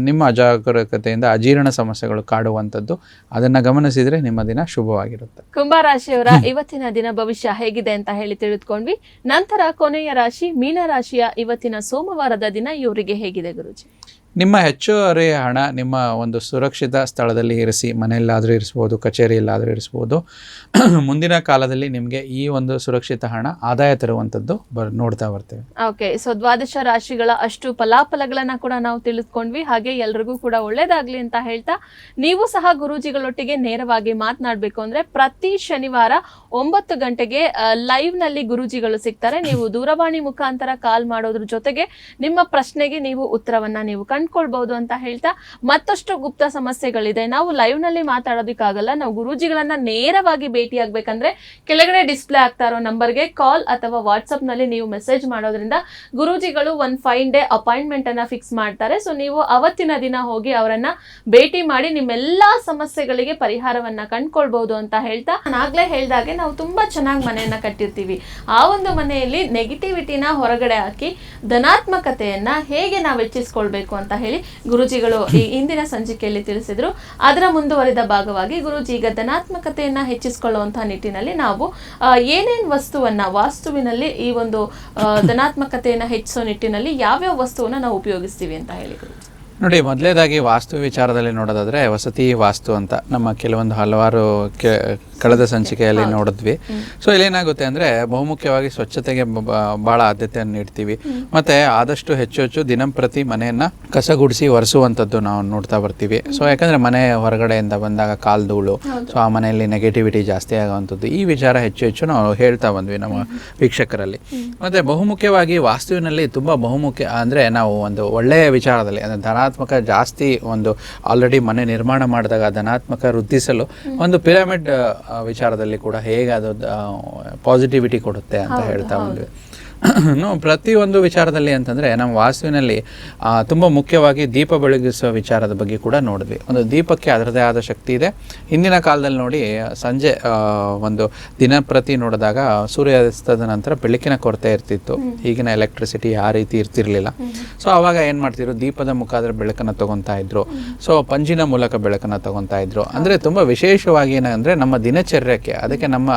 Speaker 2: ನಿಮ್ಮ ಅಜಾಗರೂಕತೆಯಿಂದ ಅಜೀರ್ಣ ಸಮಸ್ಯೆಗಳು ಕಾಡುವಂಥದ್ದು. ಅದನ್ನು ಗಮನಿಸಿದರೆ ನಿಮ್ಮ ದಿನ ಶುಭವಾಗಿರುತ್ತೆ.
Speaker 1: ಕುಂಭ ರಾಶಿಯವರ ಇವತ್ತಿನ ದಿನ ಭವಿಷ್ಯ ಹೇಗಿದೆ ಅಂತ ಹೇಳಿ ತಿಳಿದುಕೊಂಡ್ವಿ. ನಂತರ ಕೊನೆಯ ರಾಶಿ ಮೀನರಾಶಿಯ ಇವತ್ತಿನ ಸೋಮವಾರದ ದಿನ ಇವರಿಗೆ ಹೇಗಿದೆ ಗುರುಜಿ?
Speaker 2: ನಿಮ್ಮ ಹೆಚ್ಚುವರಿ ಹಣ ನಿಮ್ಮ ಒಂದು ಸುರಕ್ಷಿತ ಸ್ಥಳದಲ್ಲಿ ಇರಿಸಿ, ಮನೆಯಲ್ಲಾದರೂ ಇರಿಸ್ಬೋದು, ಕಚೇರಿಯಲ್ಲಾದರೂ ಇರಿಸ್ಬೋದು. *clears throat* ಮುಂದಿನ ಕಾಲದಲ್ಲಿ ನಿಮಗೆ ಈ ಒಂದು ಸುರಕ್ಷಿತ ಹಣ ಆದಾಯ ತರುವಂಥದ್ದು ಬರ್, ನೋಡ್ತಾ ಬರ್ತೇವೆ.
Speaker 1: ಓಕೆ, ಸೊ ದ್ವಾದಶ ರಾಶಿಗಳ ಅಷ್ಟು ಫಲಾಫಲಗಳನ್ನು ಕೂಡ ನಾವು ತಿಳಿದುಕೊಂಡ್ವಿ. ಹಾಗೆ ಎಲ್ರಿಗೂ ಕೂಡ ಒಳ್ಳೇದಾಗಲಿ ಅಂತ ಹೇಳ್ತಾ, ನೀವು ಸಹ ಗುರೂಜಿಗಳೊಟ್ಟಿಗೆ ನೇರವಾಗಿ ಮಾತನಾಡಬೇಕು ಅಂದರೆ ಪ್ರತಿ ಶನಿವಾರ ಒಂಬತ್ತು ಗಂಟೆಗೆ ಲೈವ್ನಲ್ಲಿ ಗುರೂಜಿಗಳು ಸಿಗ್ತಾರೆ. ನೀವು ದೂರವಾಣಿ ಮುಖಾಂತರ ಕಾಲ್ ಮಾಡೋದ್ರ ಜೊತೆಗೆ ನಿಮ್ಮ ಪ್ರಶ್ನೆಗೆ ನೀವು ಉತ್ತರವನ್ನು ನೀವು ಕಂಡ್ಕೊಳ್ಬಹುದು ಅಂತ ಹೇಳ್ತಾ ಮತ್ತಷ್ಟು ಗುಪ್ತ ಸಮಸ್ಯೆಗಳಿದೆ. ನಾವು ಲೈವ್ನಲ್ಲಿ ಮಾತಾಡೋದಕ್ಕಾಗಲ್ಲ, ನಾವು ಗುರೂಜಿಗಳನ್ನ ನೇರವಾಗಿ ಭೇಟಿ ಆಗ್ಬೇಕಂದ್ರೆ ಕೆಳಗಡೆ ಡಿಸ್ಪ್ಲೇ ಆಗ್ತಾ ಇರೋ ನಂಬರ್ಗೆ ಕಾಲ್ ಅಥವಾ ವಾಟ್ಸ್ಆಪ್ನಲ್ಲಿ ನೀವು ಮೆಸೇಜ್ ಮಾಡೋದ್ರಿಂದ ಗುರೂಜಿಗಳು ಒಂದ್ ಫೈನ್ ಡೇ ಅಪಾಯಿಂಟ್ಮೆಂಟ್ ಅನ್ನ ಫಿಕ್ಸ್ ಮಾಡ್ತಾರೆ. ಸೊ ನೀವು ಅವತ್ತಿನ ದಿನ ಹೋಗಿ ಅವರನ್ನ ಭೇಟಿ ಮಾಡಿ ನಿಮ್ಮೆಲ್ಲಾ ಸಮಸ್ಯೆಗಳಿಗೆ ಪರಿಹಾರವನ್ನ ಕಂಡ್ಕೊಳ್ಬಹುದು ಅಂತ ಹೇಳ್ತಾ ನಾನು ಆಗ್ಲೇ ಹೇಳ್ದಾಗೆ ನಾವು ತುಂಬಾ ಚೆನ್ನಾಗಿ ಮನೆಯನ್ನ ಕಟ್ಟಿರ್ತೀವಿ. ಆ ಒಂದು ಮನೆಯಲ್ಲಿ ನೆಗೆಟಿವಿಟಿನ ಹೊರಗಡೆ ಹಾಕಿ ಧನಾತ್ಮಕತೆಯನ್ನ ಹೇಗೆ ನಾವು ಹೆಚ್ಚಿಸ್ಕೊಳ್ಬೇಕು ಅಂತ ಹೇಳಿ ಗುರುಜಿಗಳು ಈ ಇಂದಿನ ಸಂಚಿಕೆಯಲ್ಲಿ ತಿಳಿಸಿದ್ರು. ಅದರ ಮುಂದುವರಿದ ಭಾಗವಾಗಿ ಗುರುಜಿ ಈಗ ಧನಾತ್ಮಕತೆಯನ್ನ ಹೆಚ್ಚಿಸಿಕೊಳ್ಳುವಂತಹ ನಿಟ್ಟಿನಲ್ಲಿ ನಾವು ಏನೇನು ವಸ್ತುವನ್ನ ವಾಸ್ತುವಿನಲ್ಲಿ ಈ ಒಂದು ಧನಾತ್ಮಕತೆಯನ್ನ ಹೆಚ್ಚಿಸೋ ನಿಟ್ಟಿನಲ್ಲಿ ಯಾವ್ಯಾವ ವಸ್ತುವನ್ನ ನಾವು ಉಪಯೋಗಿಸ್ತೀವಿ ಅಂತ ಹೇಳಿ
Speaker 2: ನೋಡಿ, ಮೊದಲೇದಾಗಿ ವಾಸ್ತು ವಿಚಾರದಲ್ಲಿ ನೋಡೋದಾದ್ರೆ ವಸತಿ ವಾಸ್ತು ಅಂತ ನಮ್ಮ ಕೆಲವೊಂದು ಹಲವಾರು ಕಳೆದ ಸಂಚಿಕೆಯಲ್ಲಿ ನೋಡಿದ್ವಿ. ಸೊ ಇಲ್ಲೇನಾಗುತ್ತೆ ಅಂದ್ರೆ ಬಹುಮುಖ್ಯವಾಗಿ ಸ್ವಚ್ಛತೆಗೆ ಬಹಳ ಆದ್ಯತೆಯನ್ನು ನೀಡ್ತೀವಿ. ಮತ್ತೆ ಆದಷ್ಟು ಹೆಚ್ಚು ಹೆಚ್ಚು ದಿನಂಪ್ರತಿ ಮನೆಯನ್ನ ಕಸಗುಡಿಸಿ ಒರೆಸುವಂಥದ್ದು ನಾವು ನೋಡ್ತಾ ಬರ್ತೀವಿ. ಸೊ ಯಾಕಂದ್ರೆ ಮನೆ ಹೊರಗಡೆಯಿಂದ ಬಂದಾಗ ಕಾಲ್ ಧೂಳು ಸೊ ಆ ಮನೆಯಲ್ಲಿ ನೆಗೆಟಿವಿಟಿ ಜಾಸ್ತಿ ಆಗುವಂಥದ್ದು. ಈ ವಿಚಾರ ಹೆಚ್ಚು ಹೆಚ್ಚು ನಾವು ಹೇಳ್ತಾ ಬಂದ್ವಿ ನಮ್ಮ ವೀಕ್ಷಕರಲ್ಲಿ. ಮತ್ತೆ ಬಹುಮುಖ್ಯವಾಗಿ ವಾಸ್ತುವಿನಲ್ಲಿ ತುಂಬಾ ಬಹುಮುಖ್ಯ ಅಂದ್ರೆ ನಾವು ಒಂದು ಒಳ್ಳೆಯ ವಿಚಾರದಲ್ಲಿ ಅಂದ್ರೆ ಧನಾತ್ಮಕ ಜಾಸ್ತಿ ಒಂದು ಆಲ್ರೆಡಿ ಮನೆ ನಿರ್ಮಾಣ ಮಾಡಿದಾಗ ಧನಾತ್ಮಕ ವೃದ್ಧಿಸಲು ಒಂದು ಪಿರಮಿಡ್ ವಿಚಾರದಲ್ಲಿ ಕೂಡ ಹೇಗೆ ಅದು ಪಾಸಿಟಿವಿಟಿ ಕೊಡುತ್ತೆ ಅಂತ ಹೇಳ್ತಾ ಬಂದ್ವಿ *coughs* ಇನ್ನು ಪ್ರತಿಯೊಂದು ವಿಚಾರದಲ್ಲಿ ಅಂತಂದರೆ ನಮ್ಮ ವಾಸ್ತುವಿನಲ್ಲಿ ತುಂಬ ಮುಖ್ಯವಾಗಿ ದೀಪ ಬೆಳಗಿಸುವ ವಿಚಾರದ ಬಗ್ಗೆ ಕೂಡ ನೋಡಿದ್ವಿ. ಒಂದು ದೀಪಕ್ಕೆ ಅದರದೇ ಆದ ಶಕ್ತಿ ಇದೆ. ಹಿಂದಿನ ಕಾಲದಲ್ಲಿ ನೋಡಿ ಸಂಜೆ ಒಂದು ದಿನಪ್ರತಿ ನೋಡಿದಾಗ ಸೂರ್ಯಾಸ್ತದ ನಂತರ ಬೆಳಕಿನ ಕೊರತೆ ಇರ್ತಿತ್ತು. ಈಗಿನ ಎಲೆಕ್ಟ್ರಿಸಿಟಿ ಆ ರೀತಿ ಇರ್ತಿರಲಿಲ್ಲ. ಸೊ ಆವಾಗ ಏನು ಮಾಡ್ತಿದ್ರು? ದೀಪದ ಮುಖಾಂತರ ಬೆಳಕನ್ನು ತಗೊಂತಾ ಇದ್ರು. ಸೊ ಪಂಜಿನ ಮೂಲಕ ಬೆಳಕನ್ನು ತಗೊಂತಾ ಇದ್ರು. ಅಂದರೆ ತುಂಬ ವಿಶೇಷವಾಗಿ ಏನಂದರೆ ನಮ್ಮ ದಿನಚರ್ಯಕ್ಕೆ ಅದಕ್ಕೆ ನಮ್ಮ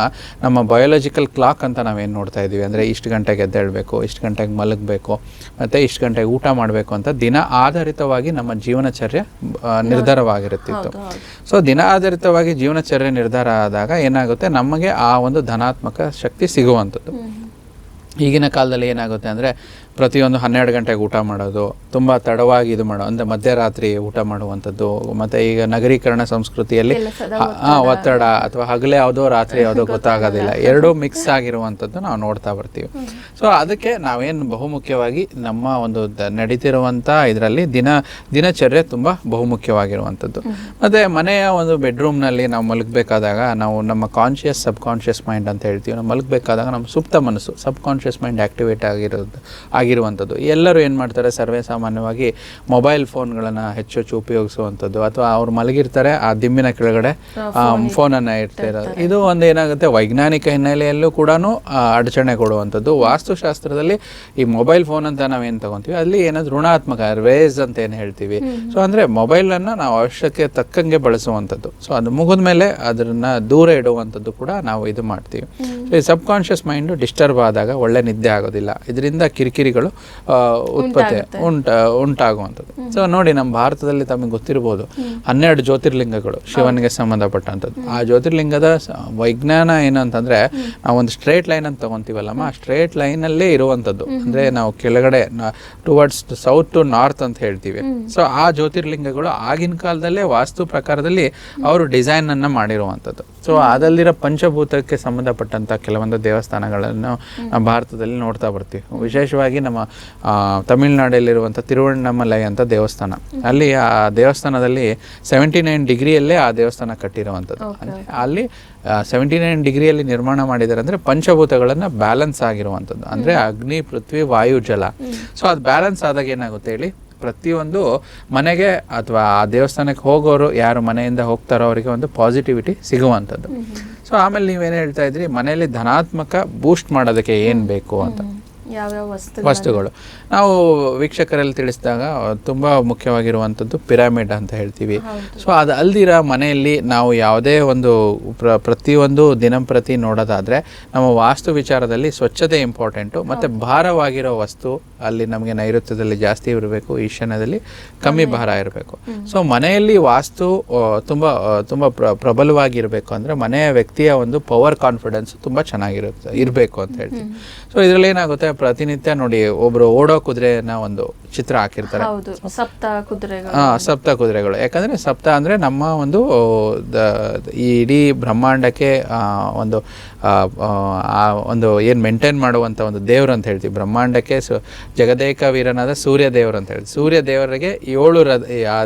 Speaker 2: ನಮ್ಮ ಬಯೋಲಾಜಿಕಲ್ ಕ್ಲಾಕ್ ಅಂತ ನಾವೇನು ನೋಡ್ತಾ ಇದ್ದೀವಿ? ಅಂದರೆ ಇಷ್ಟು ಗಂಟೆಗೆ ಎದ್ದೇಳಬೇಕು ಇಷ್ಟು ಗಂಟೆಗೆ ಮಲಗಬೇಕು ಮತ್ತೆ ಇಷ್ಟು ಗಂಟೆಗೆ ಊಟ ಮಾಡಬೇಕು ಅಂತ ದಿನ ಆಧಾರಿತವಾಗಿ ನಮ್ಮ ಜೀವನಚರ್ಯ ನಿರ್ಧಾರವಾಗಿರುತ್ತಿತ್ತು. ಸೊ ದಿನ ಆಧಾರಿತವಾಗಿ ಜೀವನಚರ್ಯ ನಿರ್ಧಾರ ಆದಾಗ ಏನಾಗುತ್ತೆ? ನಮಗೆ ಆ ಒಂದು ಧನಾತ್ಮಕ ಶಕ್ತಿ ಸಿಗುವಂಥದ್ದು. ಈಗಿನ ಕಾಲದಲ್ಲಿ ಏನಾಗುತ್ತೆ ಅಂದರೆ ಪ್ರತಿಯೊಂದು ಹನ್ನೆರಡು ಗಂಟೆಗೆ ಊಟ ಮಾಡೋದು ತುಂಬ ತಡವಾಗಿ ಇದು ಮಾಡೋ ಅಂದರೆ ಮಧ್ಯರಾತ್ರಿ ಊಟ ಮಾಡುವಂಥದ್ದು ಮತ್ತು ಈಗ ನಗರೀಕರಣ ಸಂಸ್ಕೃತಿಯಲ್ಲಿ ಒತ್ತಡ. ಅಥವಾ ಹಗಲೇ ಯಾವುದೋ ರಾತ್ರಿ ಯಾವುದೋ *laughs* ಗೊತ್ತಾಗೋದಿಲ್ಲ. ಎರಡೂ ಮಿಕ್ಸ್ ಆಗಿರುವಂಥದ್ದು ನಾವು ನೋಡ್ತಾ ಬರ್ತೀವಿ. ಸೊ ಅದಕ್ಕೆ ನಾವೇನು ಬಹುಮುಖ್ಯವಾಗಿ ನಮ್ಮ ಒಂದು ದ- ನಡೀತಿರುವಂಥ ಇದರಲ್ಲಿ ದಿನ ದಿನಚರ್ಯೆ ತುಂಬ ಬಹುಮುಖ್ಯವಾಗಿರುವಂಥದ್ದು. ಮತ್ತು ಮನೆಯ ಒಂದು ಬೆಡ್ರೂಮ್ನಲ್ಲಿ ನಾವು ಮಲಗಬೇಕಾದಾಗ ನಾವು ನಮ್ಮ ಕಾನ್ಷಿಯಸ್ ಸಬ್ ಕಾನ್ಷಿಯಸ್ ಮೈಂಡ್ ಅಂತ ಹೇಳ್ತೀವಿ. ನಾವು ಮಲಗಬೇಕಾದಾಗ ನಮ್ಮ ಸುಪ್ತ ಮನಸ್ಸು ಸಬ್ ಕಾನ್ಷಿಯಸ್ ಮೈಂಡ್ ಆಕ್ಟಿವೇಟ್ ಆಗಿರೋದು ಆಗಿರುವಂಥದ್ದು. ಎಲ್ಲರೂ ಏನು ಮಾಡ್ತಾರೆ ಸರ್ವೇ ಸಾಮಾನ್ಯವಾಗಿ ಮೊಬೈಲ್ ಫೋನ್ಗಳನ್ನು ಹೆಚ್ಚು ಹೆಚ್ಚು ಉಪಯೋಗಿಸುವಂಥದ್ದು. ಅಥವಾ ಅವ್ರು ಮಲಗಿರ್ತಾರೆ ಆ ದಿಂಬಿನ ಕೆಳಗಡೆ ಫೋನನ್ನು ಇರ್ತಿರೋದು ಇದು ಒಂದು ಏನಾಗುತ್ತೆ ವೈಜ್ಞಾನಿಕ ಹಿನ್ನೆಲೆಯಲ್ಲೂ ಕೂಡ ಅಡಚಣೆ ಕೊಡುವಂಥದ್ದು. ವಾಸ್ತುಶಾಸ್ತ್ರದಲ್ಲಿ ಈ ಮೊಬೈಲ್ ಫೋನ್ ಅಂತ ನಾವೇನು ತಗೊಂತೀವಿ ಅಲ್ಲಿ ಏನಾದ್ರು ಋಣಾತ್ಮಕ ರೇಸ್ ಅಂತ ಏನು ಹೇಳ್ತೀವಿ. ಸೊ ಅಂದರೆ ಮೊಬೈಲನ್ನು ನಾವು ಅವಶ್ಯಕ್ಕೆ ತಕ್ಕಂಗೆ ಬಳಸುವಂಥದ್ದು. ಸೊ ಅದು ಮುಗಿದ ಮೇಲೆ ಅದನ್ನು ದೂರ ಇಡುವಂಥದ್ದು ಕೂಡ ನಾವು ಇದು ಮಾಡ್ತೀವಿ. ಸೊ ಈ ಸಬ್ ಕಾನ್ಷಿಯಸ್ ಮೈಂಡು ಡಿಸ್ಟರ್ಬ್ ಆದಾಗ ಒಳ್ಳೆ ನಿದ್ದೆ ಆಗೋದಿಲ್ಲ. ಇದರಿಂದ ಕಿರಿಕಿರಿಗಳು ಆ, ಉತ್ಪತ್ತಿ ಉಂಟ ಉಂಟಾಗುವಂಥದ್ದು. ಸೊ ನೋಡಿ ನಮ್ಮ ಭಾರತದಲ್ಲಿ ತಮಗೆ ಗೊತ್ತಿರಬಹುದು ಹನ್ನೆರಡು ಜ್ಯೋತಿರ್ಲಿಂಗಗಳು ಶಿವನಿಗೆ ಸಂಬಂಧಪಟ್ಟಂಥದ್ದು. ಆ ಜ್ಯೋತಿರ್ಲಿಂಗದ ವೈಜ್ಞಾನ ಏನು ಏನಂತಂದ್ರೆ ನಾವು ಒಂದು ಸ್ಟ್ರೇಟ್ ಲೈನ್ ಅಂತ ತಗೊಂತೀವಲ್ಲಮ್ಮ? ಆ ಸ್ಟ್ರೇಟ್ ಲೈನಲ್ಲೇ ಇರುವಂಥದ್ದು. ಅಂದ್ರೆ ನಾವು ಕೆಳಗಡೆ ಟುವರ್ಡ್ಸ್ ಸೌತ್ ಟು ನಾರ್ತ್ ಅಂತ ಹೇಳ್ತೀವಿ. ಸೊ ಆ ಜ್ಯೋತಿರ್ಲಿಂಗಗಳು ಆಗಿನ ಕಾಲದಲ್ಲೇ ವಾಸ್ತು ಪ್ರಕಾರದಲ್ಲಿ ಅವರು ಡಿಸೈನ್ ಅನ್ನ ಮಾಡಿರುವಂಥದ್ದು ಸೊ ಅದಲ್ಲಿರೋ ಪಂಚಭೂತಕ್ಕೆ ಸಂಬಂಧಪಟ್ಟಂತ ಕೆಲವೊಂದು ದೇವಸ್ಥಾನಗಳನ್ನು ಭಾರತದಲ್ಲಿ ನೋಡ್ತಾ ಬರ್ತೀವಿ. ವಿಶೇಷವಾಗಿ ನಮ್ಮ ತಮಿಳ್ನಾಡಲ್ಲಿರುವಂಥ ತಿರುವಣ್ಣಮಲೈ ಅಂತ ದೇವಸ್ಥಾನ. ಅಲ್ಲಿ ಆ ದೇವಸ್ಥಾನದಲ್ಲಿ ಸೆವೆಂಟಿ ನೈನ್ ಡಿಗ್ರಿಯಲ್ಲೇ ಆ ದೇವಸ್ಥಾನ ಕಟ್ಟಿರುವಂಥದ್ದು. ಅಲ್ಲಿ ಸೆವೆಂಟಿ ನೈನ್ ಡಿಗ್ರಿಯಲ್ಲಿ ನಿರ್ಮಾಣ ಮಾಡಿದ್ದಾರೆ ಅಂದರೆ ಪಂಚಭೂತಗಳನ್ನು ಬ್ಯಾಲೆನ್ಸ್ ಆಗಿರುವಂಥದ್ದು. ಅಂದರೆ ಅಗ್ನಿ ಪೃಥ್ವಿ ವಾಯು ಜಲ. ಸೊ ಅದು ಬ್ಯಾಲೆನ್ಸ್ ಆದಾಗ ಏನಾಗುತ್ತೆ ಹೇಳಿ ಪ್ರತಿಯೊಂದು ಮನೆಗೆ ಅಥವಾ ಆ ದೇವಸ್ಥಾನಕ್ಕೆ ಹೋಗೋರು ಯಾರು ಮನೆಯಿಂದ ಹೋಗ್ತಾರೋ ಅವರಿಗೆ ಒಂದು ಪಾಸಿಟಿವಿಟಿ ಸಿಗುವಂಥದ್ದು. ಸೊ ಆಮೇಲೆ ನೀವೇನು ಹೇಳ್ತಾ ಇದ್ರಿ ಮನೆಯಲ್ಲಿ ಧನಾತ್ಮಕ ಬೂಸ್ಟ್ ಮಾಡೋದಕ್ಕೆ ಏನು ಬೇಕು ಅಂತ. ವಸ್ತುಗಳು? ನಾವು ವೀಕ್ಷಕರಲ್ಲಿ ತಿಳಿಸಿದಾಗ ತುಂಬ ಮುಖ್ಯವಾಗಿರುವಂಥದ್ದು ಪಿರಾಮಿಡ್ ಅಂತ ಹೇಳ್ತೀವಿ. ಸೊ ಅದು ಅಲ್ದಿರ ಮನೆಯಲ್ಲಿ ನಾವು ಯಾವುದೇ ಒಂದು ಪ್ರ ಪ್ರತಿಯೊಂದು ದಿನಂಪ್ರತಿ ನೋಡೋದಾದರೆ ನಮ್ಮ ವಾಸ್ತು ವಿಚಾರದಲ್ಲಿ ಸ್ವಚ್ಛತೆ ಇಂಪಾರ್ಟೆಂಟು. ಮತ್ತು ಭಾರವಾಗಿರೋ ವಸ್ತು ಅಲ್ಲಿ ನಮಗೆ ನೈಋತ್ಯದಲ್ಲಿ ಜಾಸ್ತಿ ಇರಬೇಕು ಈಶಾನ್ಯದಲ್ಲಿ ಕಮ್ಮಿ ಭಾರ ಇರಬೇಕು. ಸೊ ಮನೆಯಲ್ಲಿ ವಾಸ್ತು ತುಂಬ ತುಂಬ ಪ್ರ ಪ್ರಬಲವಾಗಿರಬೇಕು ಅಂದರೆ ಮನೆಯ ವ್ಯಕ್ತಿಯ ಒಂದು ಪವರ್ ಕಾನ್ಫಿಡೆನ್ಸ್ ತುಂಬ ಚೆನ್ನಾಗಿರುತ್ತೆ ಇರಬೇಕು ಅಂತ ಹೇಳ್ತೀವಿ. ಸೊ ಇದರಲ್ಲಿ ಏನಾಗುತ್ತೆ ಪ್ರತಿನಿತ್ಯ ನೋಡಿ ಒಬ್ರು ಓಡೋ ಕುದುರೆನ ಒಂದು ಚಿತ್ರ ಹಾಕಿರ್ತಾರೆ.
Speaker 1: ಹೌದು ಸಪ್ತ ಕುದುರೆಗಳು.
Speaker 2: ಆ, ಸಪ್ತ ಕುದುರೆಗಳು. ಯಾಕಂದ್ರೆ ಸಪ್ತ ಅಂದ್ರೆ ನಮ್ಮ ಒಂದು ದ- ಈ ಇಡೀ ಬ್ರಹ್ಮಾಂಡಕ್ಕೆ ಆ, ಒಂದು ಆ, ಆ, ಆ ಒಂದು ಏನು ಮೇಂಟೈನ್ ಮಾಡುವಂತ ಒಂದು ದೇವರು ಅಂತ ಹೇಳ್ತೀವಿ. ಬ್ರಹ್ಮಾಂಡಕ್ಕೆ ಸು- ಜಗದೇಕ ವೀರನಾದ ಸೂರ್ಯ ದೇವರು ಅಂತ ಹೇಳಿ ಸೂರ್ಯ ದೇವರಿಗೆ ಏಳು ರಥ ಆ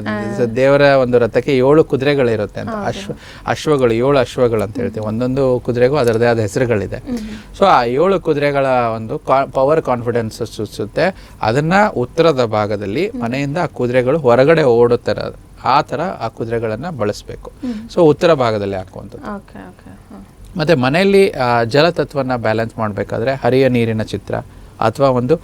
Speaker 2: ದೇವರ ಒಂದು ರಥಕ್ಕೆ ಏಳು ಕುದುರೆಗಳಿರುತ್ತೆ ಅಂತ. ಅಶ್ವ ಅಶ್ವಗಳು ಏಳು ಅಶ್ವಗಳು ಅಂತ ಹೇಳ್ತೀವಿ. ಒಂದೊಂದು ಕುದುರೆಗೂ ಅದರದೇ ಆದ ಹೆಸರುಗಳಿದೆ. ಸೊ ಆ ಏಳು ಕುದುರೆಗಳ ಒಂದು ಪವರ್ ಕಾನ್ಫಿಡೆನ್ಸ್ ಸೂಚಿಸುತ್ತೆ ಅದನ್ನ ಉತ್ತರದ ಭಾಗದಲ್ಲಿ ಮನೆಯಿಂದ ಆ ಕುದುರೆಗಳು ಹೊರಗಡೆ ಓಡುತ್ತಾರೆ ಆ ಥರ ಆ ಕುದುರೆಗಳನ್ನು ಬಳಸಬೇಕು. ಸೊ ಉತ್ತರ ಭಾಗದಲ್ಲಿ ಹಾಕುವಂಥದ್ದು. ಮತ್ತು ಮನೆಯಲ್ಲಿ ಜಲತತ್ವನ ಬ್ಯಾಲೆನ್ಸ್ ಮಾಡಬೇಕಾದ್ರೆ ಹರಿಯ ನೀರಿನ ಚಿತ್ರ ಅಥವಾ ಒಂದು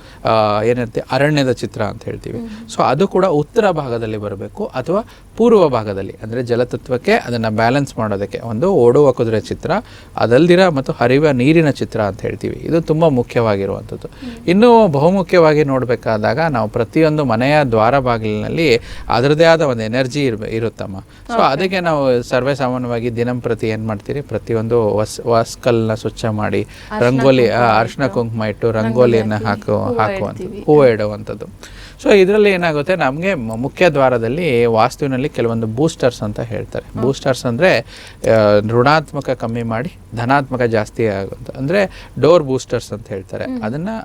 Speaker 2: ಏನಂತೆ ಅರಣ್ಯದ ಚಿತ್ರ ಅಂತ ಹೇಳ್ತೀವಿ. ಸೊ ಅದು ಕೂಡ ಉತ್ತರ ಭಾಗದಲ್ಲಿ ಬರಬೇಕು ಅಥವಾ ಪೂರ್ವ ಭಾಗದಲ್ಲಿ. ಅಂದರೆ ಜಲತತ್ವಕ್ಕೆ ಅದನ್ನು ಬ್ಯಾಲೆನ್ಸ್ ಮಾಡೋದಕ್ಕೆ ಒಂದು ಓಡುವ ಕುದುರೆ ಚಿತ್ರ ಅದಲ್ದಿರ ಮತ್ತು ಹರಿವ ನೀರಿನ ಚಿತ್ರ ಅಂತ ಹೇಳ್ತೀವಿ. ಇದು ತುಂಬ ಮುಖ್ಯವಾಗಿರುವಂಥದ್ದು. ಇನ್ನೂ ಬಹುಮುಖ್ಯವಾಗಿ ನೋಡಬೇಕಾದಾಗ ನಾವು ಪ್ರತಿಯೊಂದು ಮನೆಯ ದ್ವಾರ ಬಾಗಿಲಿನಲ್ಲಿ ಅದರದೇ ಆದ ಒಂದು ಎನರ್ಜಿ ಇರ್ಬೆ ಇರುತ್ತಮ್ಮ. ಸೊ ಅದಕ್ಕೆ ನಾವು ಸರ್ವೇ ಸಾಮಾನ್ಯವಾಗಿ ದಿನಂಪ್ರತಿ ಏನು ಮಾಡ್ತೀರಿ? ಪ್ರತಿಯೊಂದು ವಸ್ ವಾಸ್ಕಲ್ನ ಸ್ವಚ್ಛ ಮಾಡಿ ರಂಗೋಲಿ ಅರ್ಶಿನ ಕುಂಕುಮ ಇಟ್ಟು ರಂಗೋಲಿಯನ್ನು ಹಾಕೋ ಹಾಕುವಂಥದ್ದು ಹೂವು ಇಡುವಂಥದ್ದು. ಸೊ ಇದರಲ್ಲಿ ಏನಾಗುತ್ತೆ ನಮಗೆ ಮುಖ್ಯ ದ್ವಾರದಲ್ಲಿ ವಾಸ್ತುವಿನಲ್ಲಿ ಕೆಲವೊಂದು ಬೂಸ್ಟರ್ಸ್ ಅಂತ ಹೇಳ್ತಾರೆ. ಬೂಸ್ಟರ್ಸ್ ಅಂದರೆ ಋಣಾತ್ಮಕ ಕಮ್ಮಿ ಮಾಡಿ ಧನಾತ್ಮಕ ಜಾಸ್ತಿ ಆಗುತ್ತೆ. ಅಂದರೆ ಡೋರ್ ಬೂಸ್ಟರ್ಸ್ ಅಂತ ಹೇಳ್ತಾರೆ. ಅದನ್ನು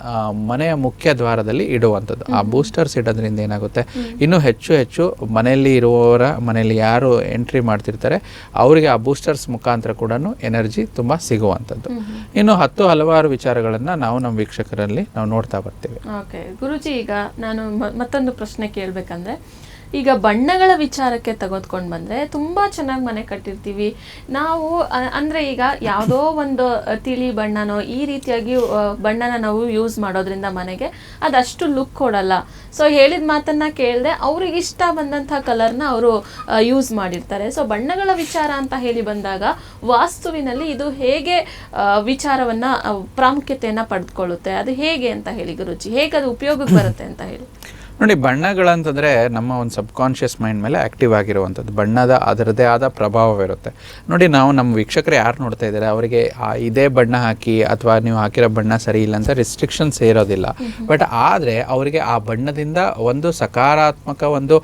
Speaker 2: ಮನೆಯ ಮುಖ್ಯ ದ್ವಾರದಲ್ಲಿ ಇಡುವಂಥದ್ದು. ಆ ಬೂಸ್ಟರ್ಸ್ ಇಡೋದ್ರಿಂದ ಏನಾಗುತ್ತೆ? ಇನ್ನೂ ಹೆಚ್ಚು ಹೆಚ್ಚು ಮನೆಯಲ್ಲಿ ಇರುವವರ ಮನೆಯಲ್ಲಿ ಯಾರು ಎಂಟ್ರಿ ಮಾಡ್ತಿರ್ತಾರೆ ಅವರಿಗೆ ಆ ಬೂಸ್ಟರ್ಸ್ ಮುಖಾಂತರ ಕೂಡ ಎನರ್ಜಿ ತುಂಬ ಸಿಗುವಂಥದ್ದು. ಇನ್ನು ಹತ್ತು ಹಲವಾರು ವಿಚಾರಗಳನ್ನು ನಾವು ನಮ್ಮ ವೀಕ್ಷಕರಲ್ಲಿ ನಾವು ನೋಡ್ತಾ ಬರ್ತೀವಿ.
Speaker 1: ಓಕೆ. ಗುರುಜಿ ಈಗ ನಾನು ಮತ್ತೊಂದು ಪ್ರಶ್ನೆ ಕೇಳಬೇಕಂದ್ರೆ ಈಗ ಬಣ್ಣಗಳ ವಿಚಾರಕ್ಕೆ ತೆಗೆದುಕೊಂಡು ಬಂದ್ರೆ ತುಂಬಾ ಚೆನ್ನಾಗಿ ಮನೆ ಕಟ್ಟಿರ್ತೀವಿ. ನಾವು ಅಂದರೆ ಈಗ ಯಾವುದೋ ಒಂದು ತಿಳಿ ಬಣ್ಣನೋ ಈ ರೀತಿಯಾಗಿ ಬಣ್ಣನ ನಾವು ಯೂಸ್ ಮಾಡೋದ್ರಿಂದ ಮನೆಗೆ ಅದಷ್ಟು ಲುಕ್ ಕೊಡಲ್ಲ. ಸೊ ಹೇಳಿದ ಮಾತನ್ನ ಕೇಳದೆ ಅವ್ರಿಗೆ ಇಷ್ಟ ಬಂದಂಥ ಕಲರ್ನ ಅವರು ಯೂಸ್ ಮಾಡಿರ್ತಾರೆ. ಸೊ ಬಣ್ಣಗಳ ವಿಚಾರ ಅಂತ ಹೇಳಿ ಬಂದಾಗ ವಾಸ್ತುವಿನಲ್ಲಿ ಇದು ಹೇಗೆ ವಿಚಾರವನ್ನ ಪ್ರಾಮುಖ್ಯತೆಯನ್ನ ಪಡೆದುಕೊಳ್ಳುತ್ತೆ? ಅದು ಹೇಗೆ ಅಂತ ಹೇಳಿ ಗುರುಜಿ. ಹೇಗೆ ಅದು ಉಪಯೋಗಕ್ಕೆ ಬರುತ್ತೆ ಅಂತ ಹೇಳಿ.
Speaker 2: ನೋಡಿ ಬಣ್ಣಗಳಂತಂದರೆ ನಮ್ಮ ಒಂದು ಸಬ್ಕಾನ್ಷಿಯಸ್ ಮೈಂಡ್ ಮೇಲೆ ಆ್ಯಕ್ಟಿವ್ ಆಗಿರುವಂಥದ್ದು. ಬಣ್ಣದ ಅದರದೇ ಆದ ಪ್ರಭಾವವಿರುತ್ತೆ. ನೋಡಿ ನಾವು ನಮ್ಮ ವೀಕ್ಷಕರು ಯಾರು ನೋಡ್ತಾ ಇದ್ದಾರೆ ಅವರಿಗೆ ಆ ಇದೇ ಬಣ್ಣ ಹಾಕಿ ಅಥವಾ ನೀವು ಹಾಕಿರೋ ಬಣ್ಣ ಸರಿ ಇಲ್ಲ ಅಂತ ರಿಸ್ಟ್ರಿಕ್ಷನ್ಸ್ ಇರೋದಿಲ್ಲ. ಬಟ್ ಆದರೆ ಅವರಿಗೆ ಆ ಬಣ್ಣದಿಂದ ಒಂದು ಸಕಾರಾತ್ಮಕ ಒಂದು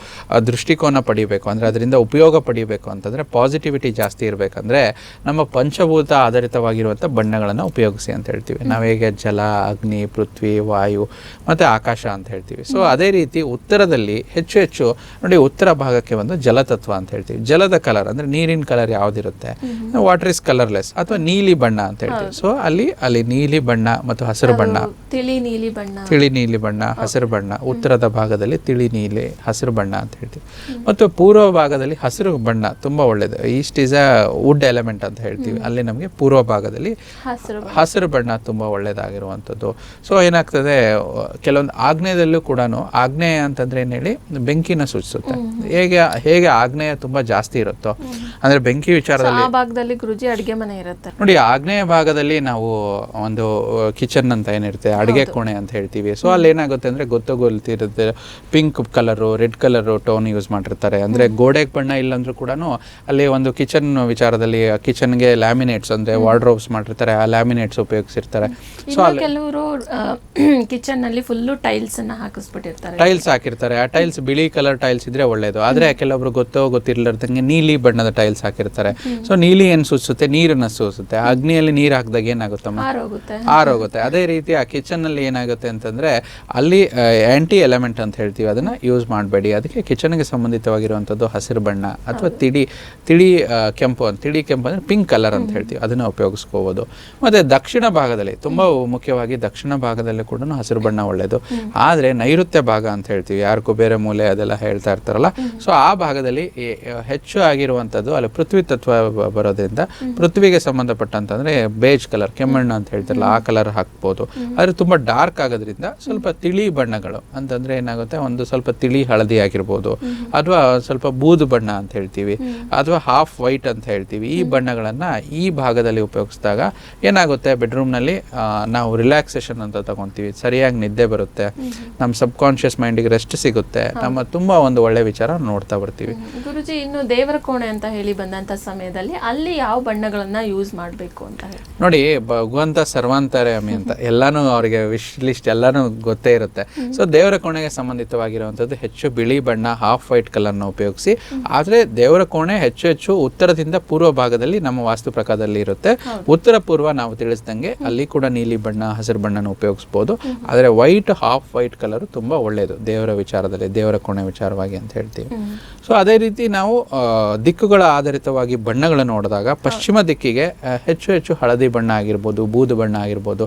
Speaker 2: ದೃಷ್ಟಿಕೋನ ಪಡಿಬೇಕು. ಅಂದರೆ ಅದರಿಂದ ಉಪಯೋಗ ಪಡಿಬೇಕು ಅಂತಂದರೆ ಪಾಸಿಟಿವಿಟಿ ಜಾಸ್ತಿ ಇರಬೇಕಂದ್ರೆ ನಮ್ಮ ಪಂಚಭೂತ ಆಧಾರಿತವಾಗಿರುವಂಥ ಬಣ್ಣಗಳನ್ನು ಉಪಯೋಗಿಸಿ ಅಂತ ಹೇಳ್ತೀವಿ. ನಾವು ಹೇಗೆ ಜಲ ಅಗ್ನಿ ಪೃಥ್ವಿ ವಾಯು ಮತ್ತು ಆಕಾಶ ಅಂತ ಹೇಳ್ತೀವಿ. ಸೊ ಅದೇ ರೀತಿ ಉತ್ತರದಲ್ಲಿ ಹೆಚ್ಚು ಹೆಚ್ಚು ನೋಡಿ ಉತ್ತರ ಭಾಗಕ್ಕೆ ಒಂದು ಜಲತತ್ವ ಅಂತ ಹೇಳ್ತೀವಿ. ಜಲದ ಕಲರ್ ಅಂದರೆ ನೀರಿನ ಕಲರ್ ಯಾವುದಿರುತ್ತೆ? ವಾಟರ್ ಇಸ್ ಕಲರ್ಲೆಸ್ ಅಥವಾ ನೀಲಿ ಬಣ್ಣ ಅಂತ ಹೇಳ್ತೀವಿ. ಸೊ ಅಲ್ಲಿ ಅಲ್ಲಿ ನೀಲಿ ಬಣ್ಣ ಮತ್ತು ಹಸಿರು ಬಣ್ಣ.
Speaker 1: ತಿಳಿ ನೀಲಿ ಬಣ್ಣ.
Speaker 2: ತಿಳಿ ನೀಲಿ ಬಣ್ಣ ಹಸಿರು ಬಣ್ಣ ಉತ್ತರದ ಭಾಗದಲ್ಲಿ ತಿಳಿ ನೀಲಿ ಹಸಿರು ಬಣ್ಣ ಅಂತ ಹೇಳ್ತೀವಿ. ಮತ್ತು ಪೂರ್ವ ಭಾಗದಲ್ಲಿ ಹಸಿರು ಬಣ್ಣ ತುಂಬ ಒಳ್ಳೇದು. East is a wood element ಅಂತ ಹೇಳ್ತೀವಿ. ಅಲ್ಲಿ ನಮಗೆ ಪೂರ್ವ ಭಾಗದಲ್ಲಿ
Speaker 1: ಹಸಿರು
Speaker 2: ಹಸಿರು ಬಣ್ಣ ತುಂಬ ಒಳ್ಳೇದಾಗಿರುವಂಥದ್ದು. ಸೊ ಏನಾಗ್ತದೆ ಕೆಲವೊಂದು ಆಗ್ನೇಯದಲ್ಲೂ ಕೂಡ ಆಗ್ನೇಯ ಅಂತಂದ್ರೆ ಏನು ಹೇಳಿ ಬೆಂಕಿನ ಸೂಚಿಸುತ್ತೆ. ಹೇಗೆ ಹೇಗೆ ಆಗ್ನೇಯ ತುಂಬಾ ಜಾಸ್ತಿ ಇರುತ್ತೋ ಅಂದ್ರೆ ಬೆಂಕಿ ವಿಚಾರದಲ್ಲಿ
Speaker 1: ಭಾಗದಲ್ಲಿ ಗುರುಜಿ ಅಡಿಗೆ ಮನೆ ಇರುತ್ತೆ.
Speaker 2: ನೋಡಿ ಆಗ್ನೇಯ ಭಾಗದಲ್ಲಿ ನಾವು ಒಂದು ಕಿಚನ್ ಅಂತ ಏನಿರುತ್ತೆ ಅಡಿಗೆ ಕೋಣೆ ಅಂತ ಹೇಳ್ತೀವಿ. ಸೊ ಅಲ್ಲಿ ಏನಾಗುತ್ತೆ ಅಂದ್ರೆ ಗೊತ್ತು ಗೊತ್ತಿರುತ್ತೆ pink colour red colour tone use ಮಾಡಿರ್ತಾರೆ. ಅಂದ್ರೆ ಗೋಡೆಗೆ ಬಣ್ಣ ಇಲ್ಲಂದ್ರೂ ಕೂಡ ಅಲ್ಲಿ ಒಂದು ಕಿಚನ್ ವಿಚಾರದಲ್ಲಿ ಕಿಚನ್ಗೆ ಲ್ಯಾಮಿನೇಟ್ಸ್ ಅಂದ್ರೆ ವಾರ್ಡ್ರೋಬ್ಸ್ ಮಾಡಿರ್ತಾರೆ ಆ ಲ್ಯಾಮಿನೇಟ್ಸ್ ಉಪಯೋಗಿಸಿರ್ತಾರೆ. ಸೊ
Speaker 1: ಕೆಲವರು *clears throat* ಕಿಚನ್ ಅಲ್ಲಿ ಫುಲ್ಲು ಟೈಲ್ಸ್ ಅನ್ನ ಹಾಕಿಸ್ಬಿಟ್ಟಿರ್ತಾರೆ.
Speaker 2: ಟೈಲ್ಸ್ ಹಾಕಿರ್ತಾರೆ. ಆ ಟೈಲ್ಸ್ ಬಿಳಿ ಕಲರ್ ಟೈಲ್ಸ್ ಇದ್ರೆ ಒಳ್ಳೇದು. ಆದ್ರೆ ಕೆಲವೊಬ್ರು ಗೊತ್ತೋ ಗೊತ್ತಿರ್ಲಾರ್ದಂಗೆ ನೀಲಿ ಬಣ್ಣದ ಟೈಲ್ಸ್ ಹಾಕಿರ್ತಾರೆ. ಸೊ ನೀಲಿ ಏನ್ ಸೂಚಿಸುತ್ತೆ ನೀರನ್ನ ಸೂಚಿಸುತ್ತೆ ಅಗ್ನಿಯಲ್ಲಿ ನೀರು ಹಾಕಿದಾಗ ಏನಾಗುತ್ತಮ್ಮ?
Speaker 1: ಆರೋಗುತ್ತೆ
Speaker 2: ಆರೋಗುತ್ತೆ. ಅದೇ ರೀತಿ ಆ ಕಿಚನ್ ಅಲ್ಲಿ ಏನಾಗುತ್ತೆ ಅಂತಂದ್ರೆ ಅಲ್ಲಿ ಆಂಟಿ ಎಲೆಮೆಂಟ್ ಅಂತ ಹೇಳ್ತೀವಿ. ಅದನ್ನ ಯೂಸ್ ಮಾಡಬೇಡಿ. ಅದಕ್ಕೆ ಕಿಚನ್ಗೆ ಸಂಬಂಧಿತವಾಗಿರುವಂಥದ್ದು ಹಸಿರು ಬಣ್ಣ ಅಥವಾ ತಿಳಿ ತಿಳಿ ಕೆಂಪು ಅಂತ ತಿಳಿ ಕೆಂಪು ಅಂದ್ರೆ ಪಿಂಕ್ ಕಲರ್ ಅಂತ ಹೇಳ್ತೀವಿ. ಅದನ್ನ ಉಪಯೋಗಿಸ್ಕೋಬಹುದು ಮತ್ತೆ ದಕ್ಷಿಣ ಭಾಗದಲ್ಲಿ ತುಂಬಾ ಮುಖ್ಯವಾಗಿ ದಕ್ಷಿಣ ಭಾಗದಲ್ಲಿ ಕೂಡ ಹಸಿರು ಬಣ್ಣ ಒಳ್ಳೇದು. ಆದ್ರೆ ನೈಋತ್ಯ ಭಾಗ ಅಂತ ಹೇಳ್ತೀವಿ. ಯಾರಿಗೂ ಬೇರೆ ಮೂಲೆ ಅದೆಲ್ಲ ಹೇಳ್ತಾ ಇರ್ತಾರಲ್ಲ. ಸೊ ಆ ಭಾಗದಲ್ಲಿ ಹೆಚ್ಚು ಆಗಿರುವಂಥದ್ದು ಅಲ್ಲಿ ಪೃಥ್ವಿ ತತ್ವ ಬರೋದ್ರಿಂದ ಪೃಥ್ವಿಗೆ ಸಂಬಂಧಪಟ್ಟಂತಂದ್ರೆ ಬೇಜ್ ಕಲರ್ ಕೆಮ್ಮಣ್ಣು ಅಂತ ಹೇಳ್ತಾರಲ್ಲ ಆ ಕಲರ್ ಹಾಕ್ಬೋದು. ಆದ್ರೆ ತುಂಬಾ ಡಾರ್ಕ್ ಆಗೋದ್ರಿಂದ ಸ್ವಲ್ಪ ತಿಳಿ ಬಣ್ಣಗಳು ಅಂತಂದ್ರೆ ಏನಾಗುತ್ತೆ ಒಂದು ಸ್ವಲ್ಪ ತಿಳಿ ಹಳದಿ ಆಗಿರ್ಬೋದು ಅಥವಾ ಸ್ವಲ್ಪ ಬೂದು ಬಣ್ಣ ಅಂತ ಹೇಳ್ತೀವಿ ಅಥವಾ ಹಾಫ್ ವೈಟ್ ಅಂತ ಹೇಳ್ತೀವಿ ಈ ಬಣ್ಣಗಳನ್ನ ಈ ಭಾಗದಲ್ಲಿ ಉಪಯೋಗಿಸಿದಾಗ ಏನಾಗುತ್ತೆ ಬೆಡ್ರೂಮ್ನಲ್ಲಿ ಆ, ನಾವು ರಿಲ್ಯಾಕ್ಸೇಷನ್ ಅಂತ ತಗೊಂತೀವಿ. ಸರಿಯಾಗಿ ನಿದ್ದೆ ಬರುತ್ತೆ. ನಮ್ಮ ಸಬ್ ಕಾನ್ಶಿಯಸ್ ಮೈಂಡಿಗೆ ರೆಸ್ಟ್ ಸಿಗುತ್ತೆ. ನಮ್ಮ ತುಂಬಾ ಒಂದು ಒಳ್ಳೆ ವಿಚಾರ ನೋಡ್ತಾ ಬರ್ತೀವಿ.
Speaker 1: ಗುರುಜಿ ಇನ್ನು ದೇವರ ಕೋಣೆ ಅಂತ ಹೇಳಿ ಬಂದಂತ ಸಮಯದಲ್ಲಿ ಅಲ್ಲಿ ಯಾವ ಬಣ್ಣಗಳನ್ನ ಯೂಸ್ ಮಾಡಬೇಕು ಅಂತ ಹೇಳಿ?
Speaker 2: ನೋಡಿ ಭಗವಂತ ಸರ್ವಾಂತರ್ಯಾಮಿ ಅಂತ. ಎಲ್ಲಾನು ಅವರಿಗೆ ವಿಶ್ ಲಿಸ್ಟ್ ಎಲ್ಲಾನು ಗೊತ್ತೇ ಇರುತ್ತೆ. ಸೊ ದೇವರ ಕೋಣೆಗೆ ಸಂಬಂಧಿತವಾಗಿರುವಂಥದ್ದು ಹೆಚ್ಚು ಬಿಳಿ ಬಣ್ಣ ಹಾಫ್ ವೈಟ್ ಕಲರ್ನ ಉಪಯೋಗಿಸಿ. ಆದ್ರೆ ದೇವರ ಕೋಣೆ ಹೆಚ್ಚು ಹೆಚ್ಚು ಉತ್ತರದಿಂದ ಪೂರ್ವ ಭಾಗದಲ್ಲಿ ನಮ್ಮ ವಾಸ್ತು ಪ್ರಕಾರದಲ್ಲಿ ಇರುತ್ತೆ. ಉತ್ತರ ಪೂರ್ವ ನಾವು ತಿಳಿಸ್ದಂಗೆ ಅಲ್ಲಿ ಕೂಡ ನೀಲಿ ಬಣ್ಣ ಹಸಿರು ಬಣ್ಣನ ಉಪಯೋಗಿಸ್ಬೋದು. ಆದ್ರೆ ವೈಟ್ ಹಾಫ್ ವೈಟ್ ಕಲರ್ ತುಂಬಾ ಒಳ್ಳೆಯದು ದೇವರ ವಿಚಾರದಲ್ಲಿ ದೇವರ ಕೋಣೆ ವಿಚಾರವಾಗಿ ಅಂತ ಹೇಳ್ತೀವಿ. ಸೊ ಅದೇ ರೀತಿ ನಾವು ದಿಕ್ಕುಗಳ ಆಧಾರಿತವಾಗಿ ಬಣ್ಣಗಳನ್ನು ನೋಡಿದಾಗ ಪಶ್ಚಿಮ ದಿಕ್ಕಿಗೆ ಹೆಚ್ಚು ಹೆಚ್ಚು ಹಳದಿ ಬಣ್ಣ ಆಗಿರ್ಬೋದು ಬೂದು ಬಣ್ಣ ಆಗಿರ್ಬೋದು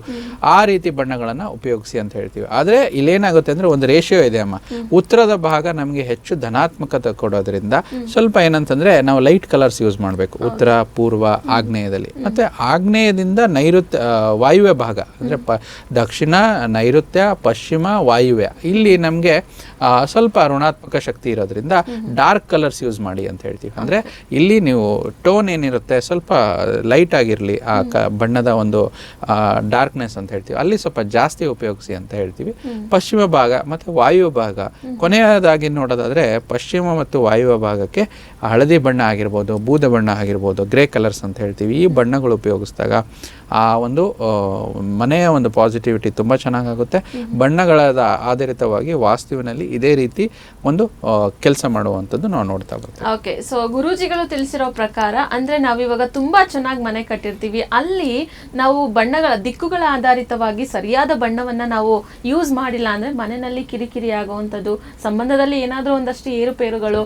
Speaker 2: ಆ ರೀತಿ ಬಣ್ಣಗಳನ್ನು ಉಪಯೋಗಿಸಿ ಅಂತ ಹೇಳ್ತೀವಿ. ಆದರೆ ಇಲ್ಲೇನಾಗುತ್ತೆ ಅಂದ್ರೆ ಒಂದು ರೇಷಿಯೋ ಇದೆ ಅಮ್ಮ. ಉತ್ತರದ ಭಾಗ ನಮಗೆ ಹೆಚ್ಚು ಧನಾತ್ಮಕತೆ ಕೊಡೋದ್ರಿಂದ ಸ್ವಲ್ಪ ಏನಂತಂದ್ರೆ ನಾವು ಲೈಟ್ ಕಲರ್ಸ್ ಯೂಸ್ ಮಾಡಬೇಕು. ಉತ್ತರ ಪೂರ್ವ ಆಗ್ನೇಯದಲ್ಲಿ. ಮತ್ತೆ ಆಗ್ನೇಯದಿಂದ ನೈಋತ್ಯ ವಾಯುವ್ಯ ಭಾಗ. ಅಂದ್ರೆ ಪ ದಕ್ಷಿಣ ನೈಋತ್ಯ ಪಶ್ಚಿಮ ವಾಯುವ್ಯ. ಇಲ್ಲಿ ನಮಗೆ ಸ್ವಲ್ಪ ಋಣಾತ್ಮಕ ಶಕ್ತಿ ಇರೋದ್ರಿಂದ ಡಾರ್ಕ್ ಕಲರ್ಸ್ ಯೂಸ್ ಮಾಡಿ ಅಂತ ಹೇಳ್ತೀವಿ. ಅಂದರೆ ಇಲ್ಲಿ ನೀವು ಟೋನ್ ಏನಿರುತ್ತೆ ಸ್ವಲ್ಪ ಲೈಟ್ ಆಗಿರಲಿ ಆ ಕ ಬಣ್ಣದ ಒಂದು ಡಾರ್ಕ್ನೆಸ್ ಅಂತ ಹೇಳ್ತೀವಿ. ಅಲ್ಲಿ ಸ್ವಲ್ಪ ಜಾಸ್ತಿ ಉಪಯೋಗಿಸಿ ಅಂತ ಹೇಳ್ತೀವಿ. ಪಶ್ಚಿಮ ಭಾಗ ಮತ್ತು ವಾಯುವ ಭಾಗ. ಕೊನೆಯದಾಗಿ ನೋಡೋದಾದರೆ ಪಶ್ಚಿಮ ಮತ್ತು ವಾಯುವ ಭಾಗಕ್ಕೆ ಹಳದಿ ಬಣ್ಣ ಆಗಿರ್ಬೋದು ಬೂದ ಬಣ್ಣ ಆಗಿರ್ಬೋದು ಗ್ರೇ ಕಲರ್ಸ್ ಅಂತ ಹೇಳ್ತೀವಿ. ಈ ಬಣ್ಣಗಳು ಉಪಯೋಗಿಸಿದಾಗ ಆ ಒಂದು ಮನೆಯ ಒಂದು ಪಾಸಿಟಿವಿಟಿ ತುಂಬ ಚೆನ್ನಾಗಾಗುತ್ತೆ. ಬಣ್ಣಗಳ ಆಧಾರಿತವಾಗಿ ವಾಸ್ತುವಿನಲ್ಲಿ ಇದೇ ರೀತಿ ಒಂದು ಕೆಲಸ ಮಾಡುವಂಥದ್ದು ನಾವು ನೋಡ್ತಾ
Speaker 1: ಓಕೆ ಸೊ ಗುರೂಜಿಗಳು ತಿಳಿಸಿರೋ ಪ್ರಕಾರ ಅಂದ್ರೆ ನಾವಿವಾಗ ತುಂಬಾ ಚೆನ್ನಾಗಿ ಮನೆ ಕಟ್ಟಿರ್ತೀವಿ. ಅಲ್ಲಿ ನಾವು ಬಣ್ಣಗಳ, ದಿಕ್ಕುಗಳ ಆಧಾರಿತವಾಗಿ ಸರಿಯಾದ ಬಣ್ಣವನ್ನ ನಾವು ಯೂಸ್ ಮಾಡಿಲ್ಲ ಅಂದ್ರೆ ಮನೆಯಲ್ಲಿ ಕಿರಿಕಿರಿ ಆಗುವಂಥದ್ದು, ಸಂಬಂಧದಲ್ಲಿ ಏನಾದ್ರೂ ಒಂದಷ್ಟು ಏರುಪೇರುಗಳು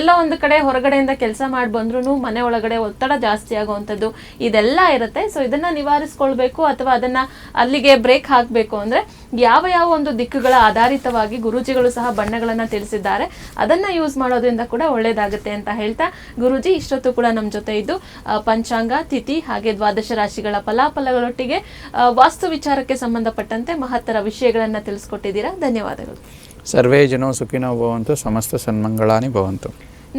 Speaker 1: ಎಲ್ಲ ಒಂದು ಕಡೆ ಹೊರಗಡೆಯಿಂದ ಕೆಲಸ ಮಾಡಿ ಬಂದ್ರೂ ಮನೆ ಒಳಗಡೆ ಒತ್ತಡ ಜಾಸ್ತಿ ಆಗುವಂಥದ್ದು, ಇದೆಲ್ಲ ಇರುತ್ತೆ. ಸೊ ಇದನ್ನ ನಿವಾರಿಸ್ಕೊಳ್ಬೇಕು ಅಥವಾ ಅದನ್ನ ಅಲ್ಲಿಗೆ ಬ್ರೇಕ್ ಹಾಕ್ಬೇಕು ಅಂದ್ರೆ ಯಾವ ಯಾವ ಒಂದು ದಿಕ್ಕುಗಳ ಆಧಾರಿತವಾಗಿ ಗುರುಜಿಗಳು ಸಹ ಬಣ್ಣಗಳನ್ನ ತಿಳಿಸಿದ್ದಾರೆ, ಅದನ್ನ ಯೂಸ್ ಮಾಡೋದ್ರಿಂದ ಕೂಡ ಒಳ್ಳೇದಾಗುತ್ತೆ ಅಂತ ಹೇಳ್ತಾ ಗುರುಜಿ, ಇಷ್ಟೊತ್ತು ಕೂಡ ನಮ್ಮ ಜೊತೆ ಇದ್ದು ಪಂಚಾಂಗ, ತಿಥಿ ಹಾಗೆ ದ್ವಾದಶ ರಾಶಿಗಳ ಫಲಾಫಲಗಳೊಟ್ಟಿಗೆ ವಾಸ್ತು ವಿಚಾರಕ್ಕೆ ಸಂಬಂಧಪಟ್ಟಂತೆ ಮಹತ್ತರ ವಿಷಯಗಳನ್ನ ತಿಳಿಸ್ಕೊಟ್ಟಿದ್ದೀರಾ. ಧನ್ಯವಾದಗಳು.
Speaker 2: ಸರ್ವೇ ಜನೋ ಸುಖಿನೋ ಭವಂತು, ಸಮಸ್ತ ಸನ್ಮಂಗಳಾನಿ ಭವಂತು.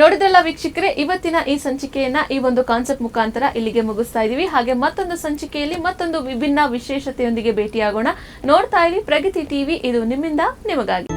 Speaker 1: ನೋಡಿದ್ರಲ್ಲ ವೀಕ್ಷಕರೆ, ಇವತ್ತಿನ ಈ ಸಂಚಿಕೆಯನ್ನ ಈ ಒಂದು ಕಾನ್ಸೆಪ್ಟ್ ಮುಖಾಂತರ ಇಲ್ಲಿಗೆ ಮುಗಿಸ್ತಾ ಇದೀವಿ. ಹಾಗೆ ಮತ್ತೊಂದು ಸಂಚಿಕೆಯಲ್ಲಿ ಮತ್ತೊಂದು ವಿಭಿನ್ನ ವಿಶೇಷತೆಯೊಂದಿಗೆ ಭೇಟಿಯಾಗೋಣ. ನೋಡ್ತಾ ಇದೀವಿ ಪ್ರಗತಿ ಟಿವಿ, ಇದು ನಿಮ್ಮಿಂದ, ನಿಮಗಾಗಿ.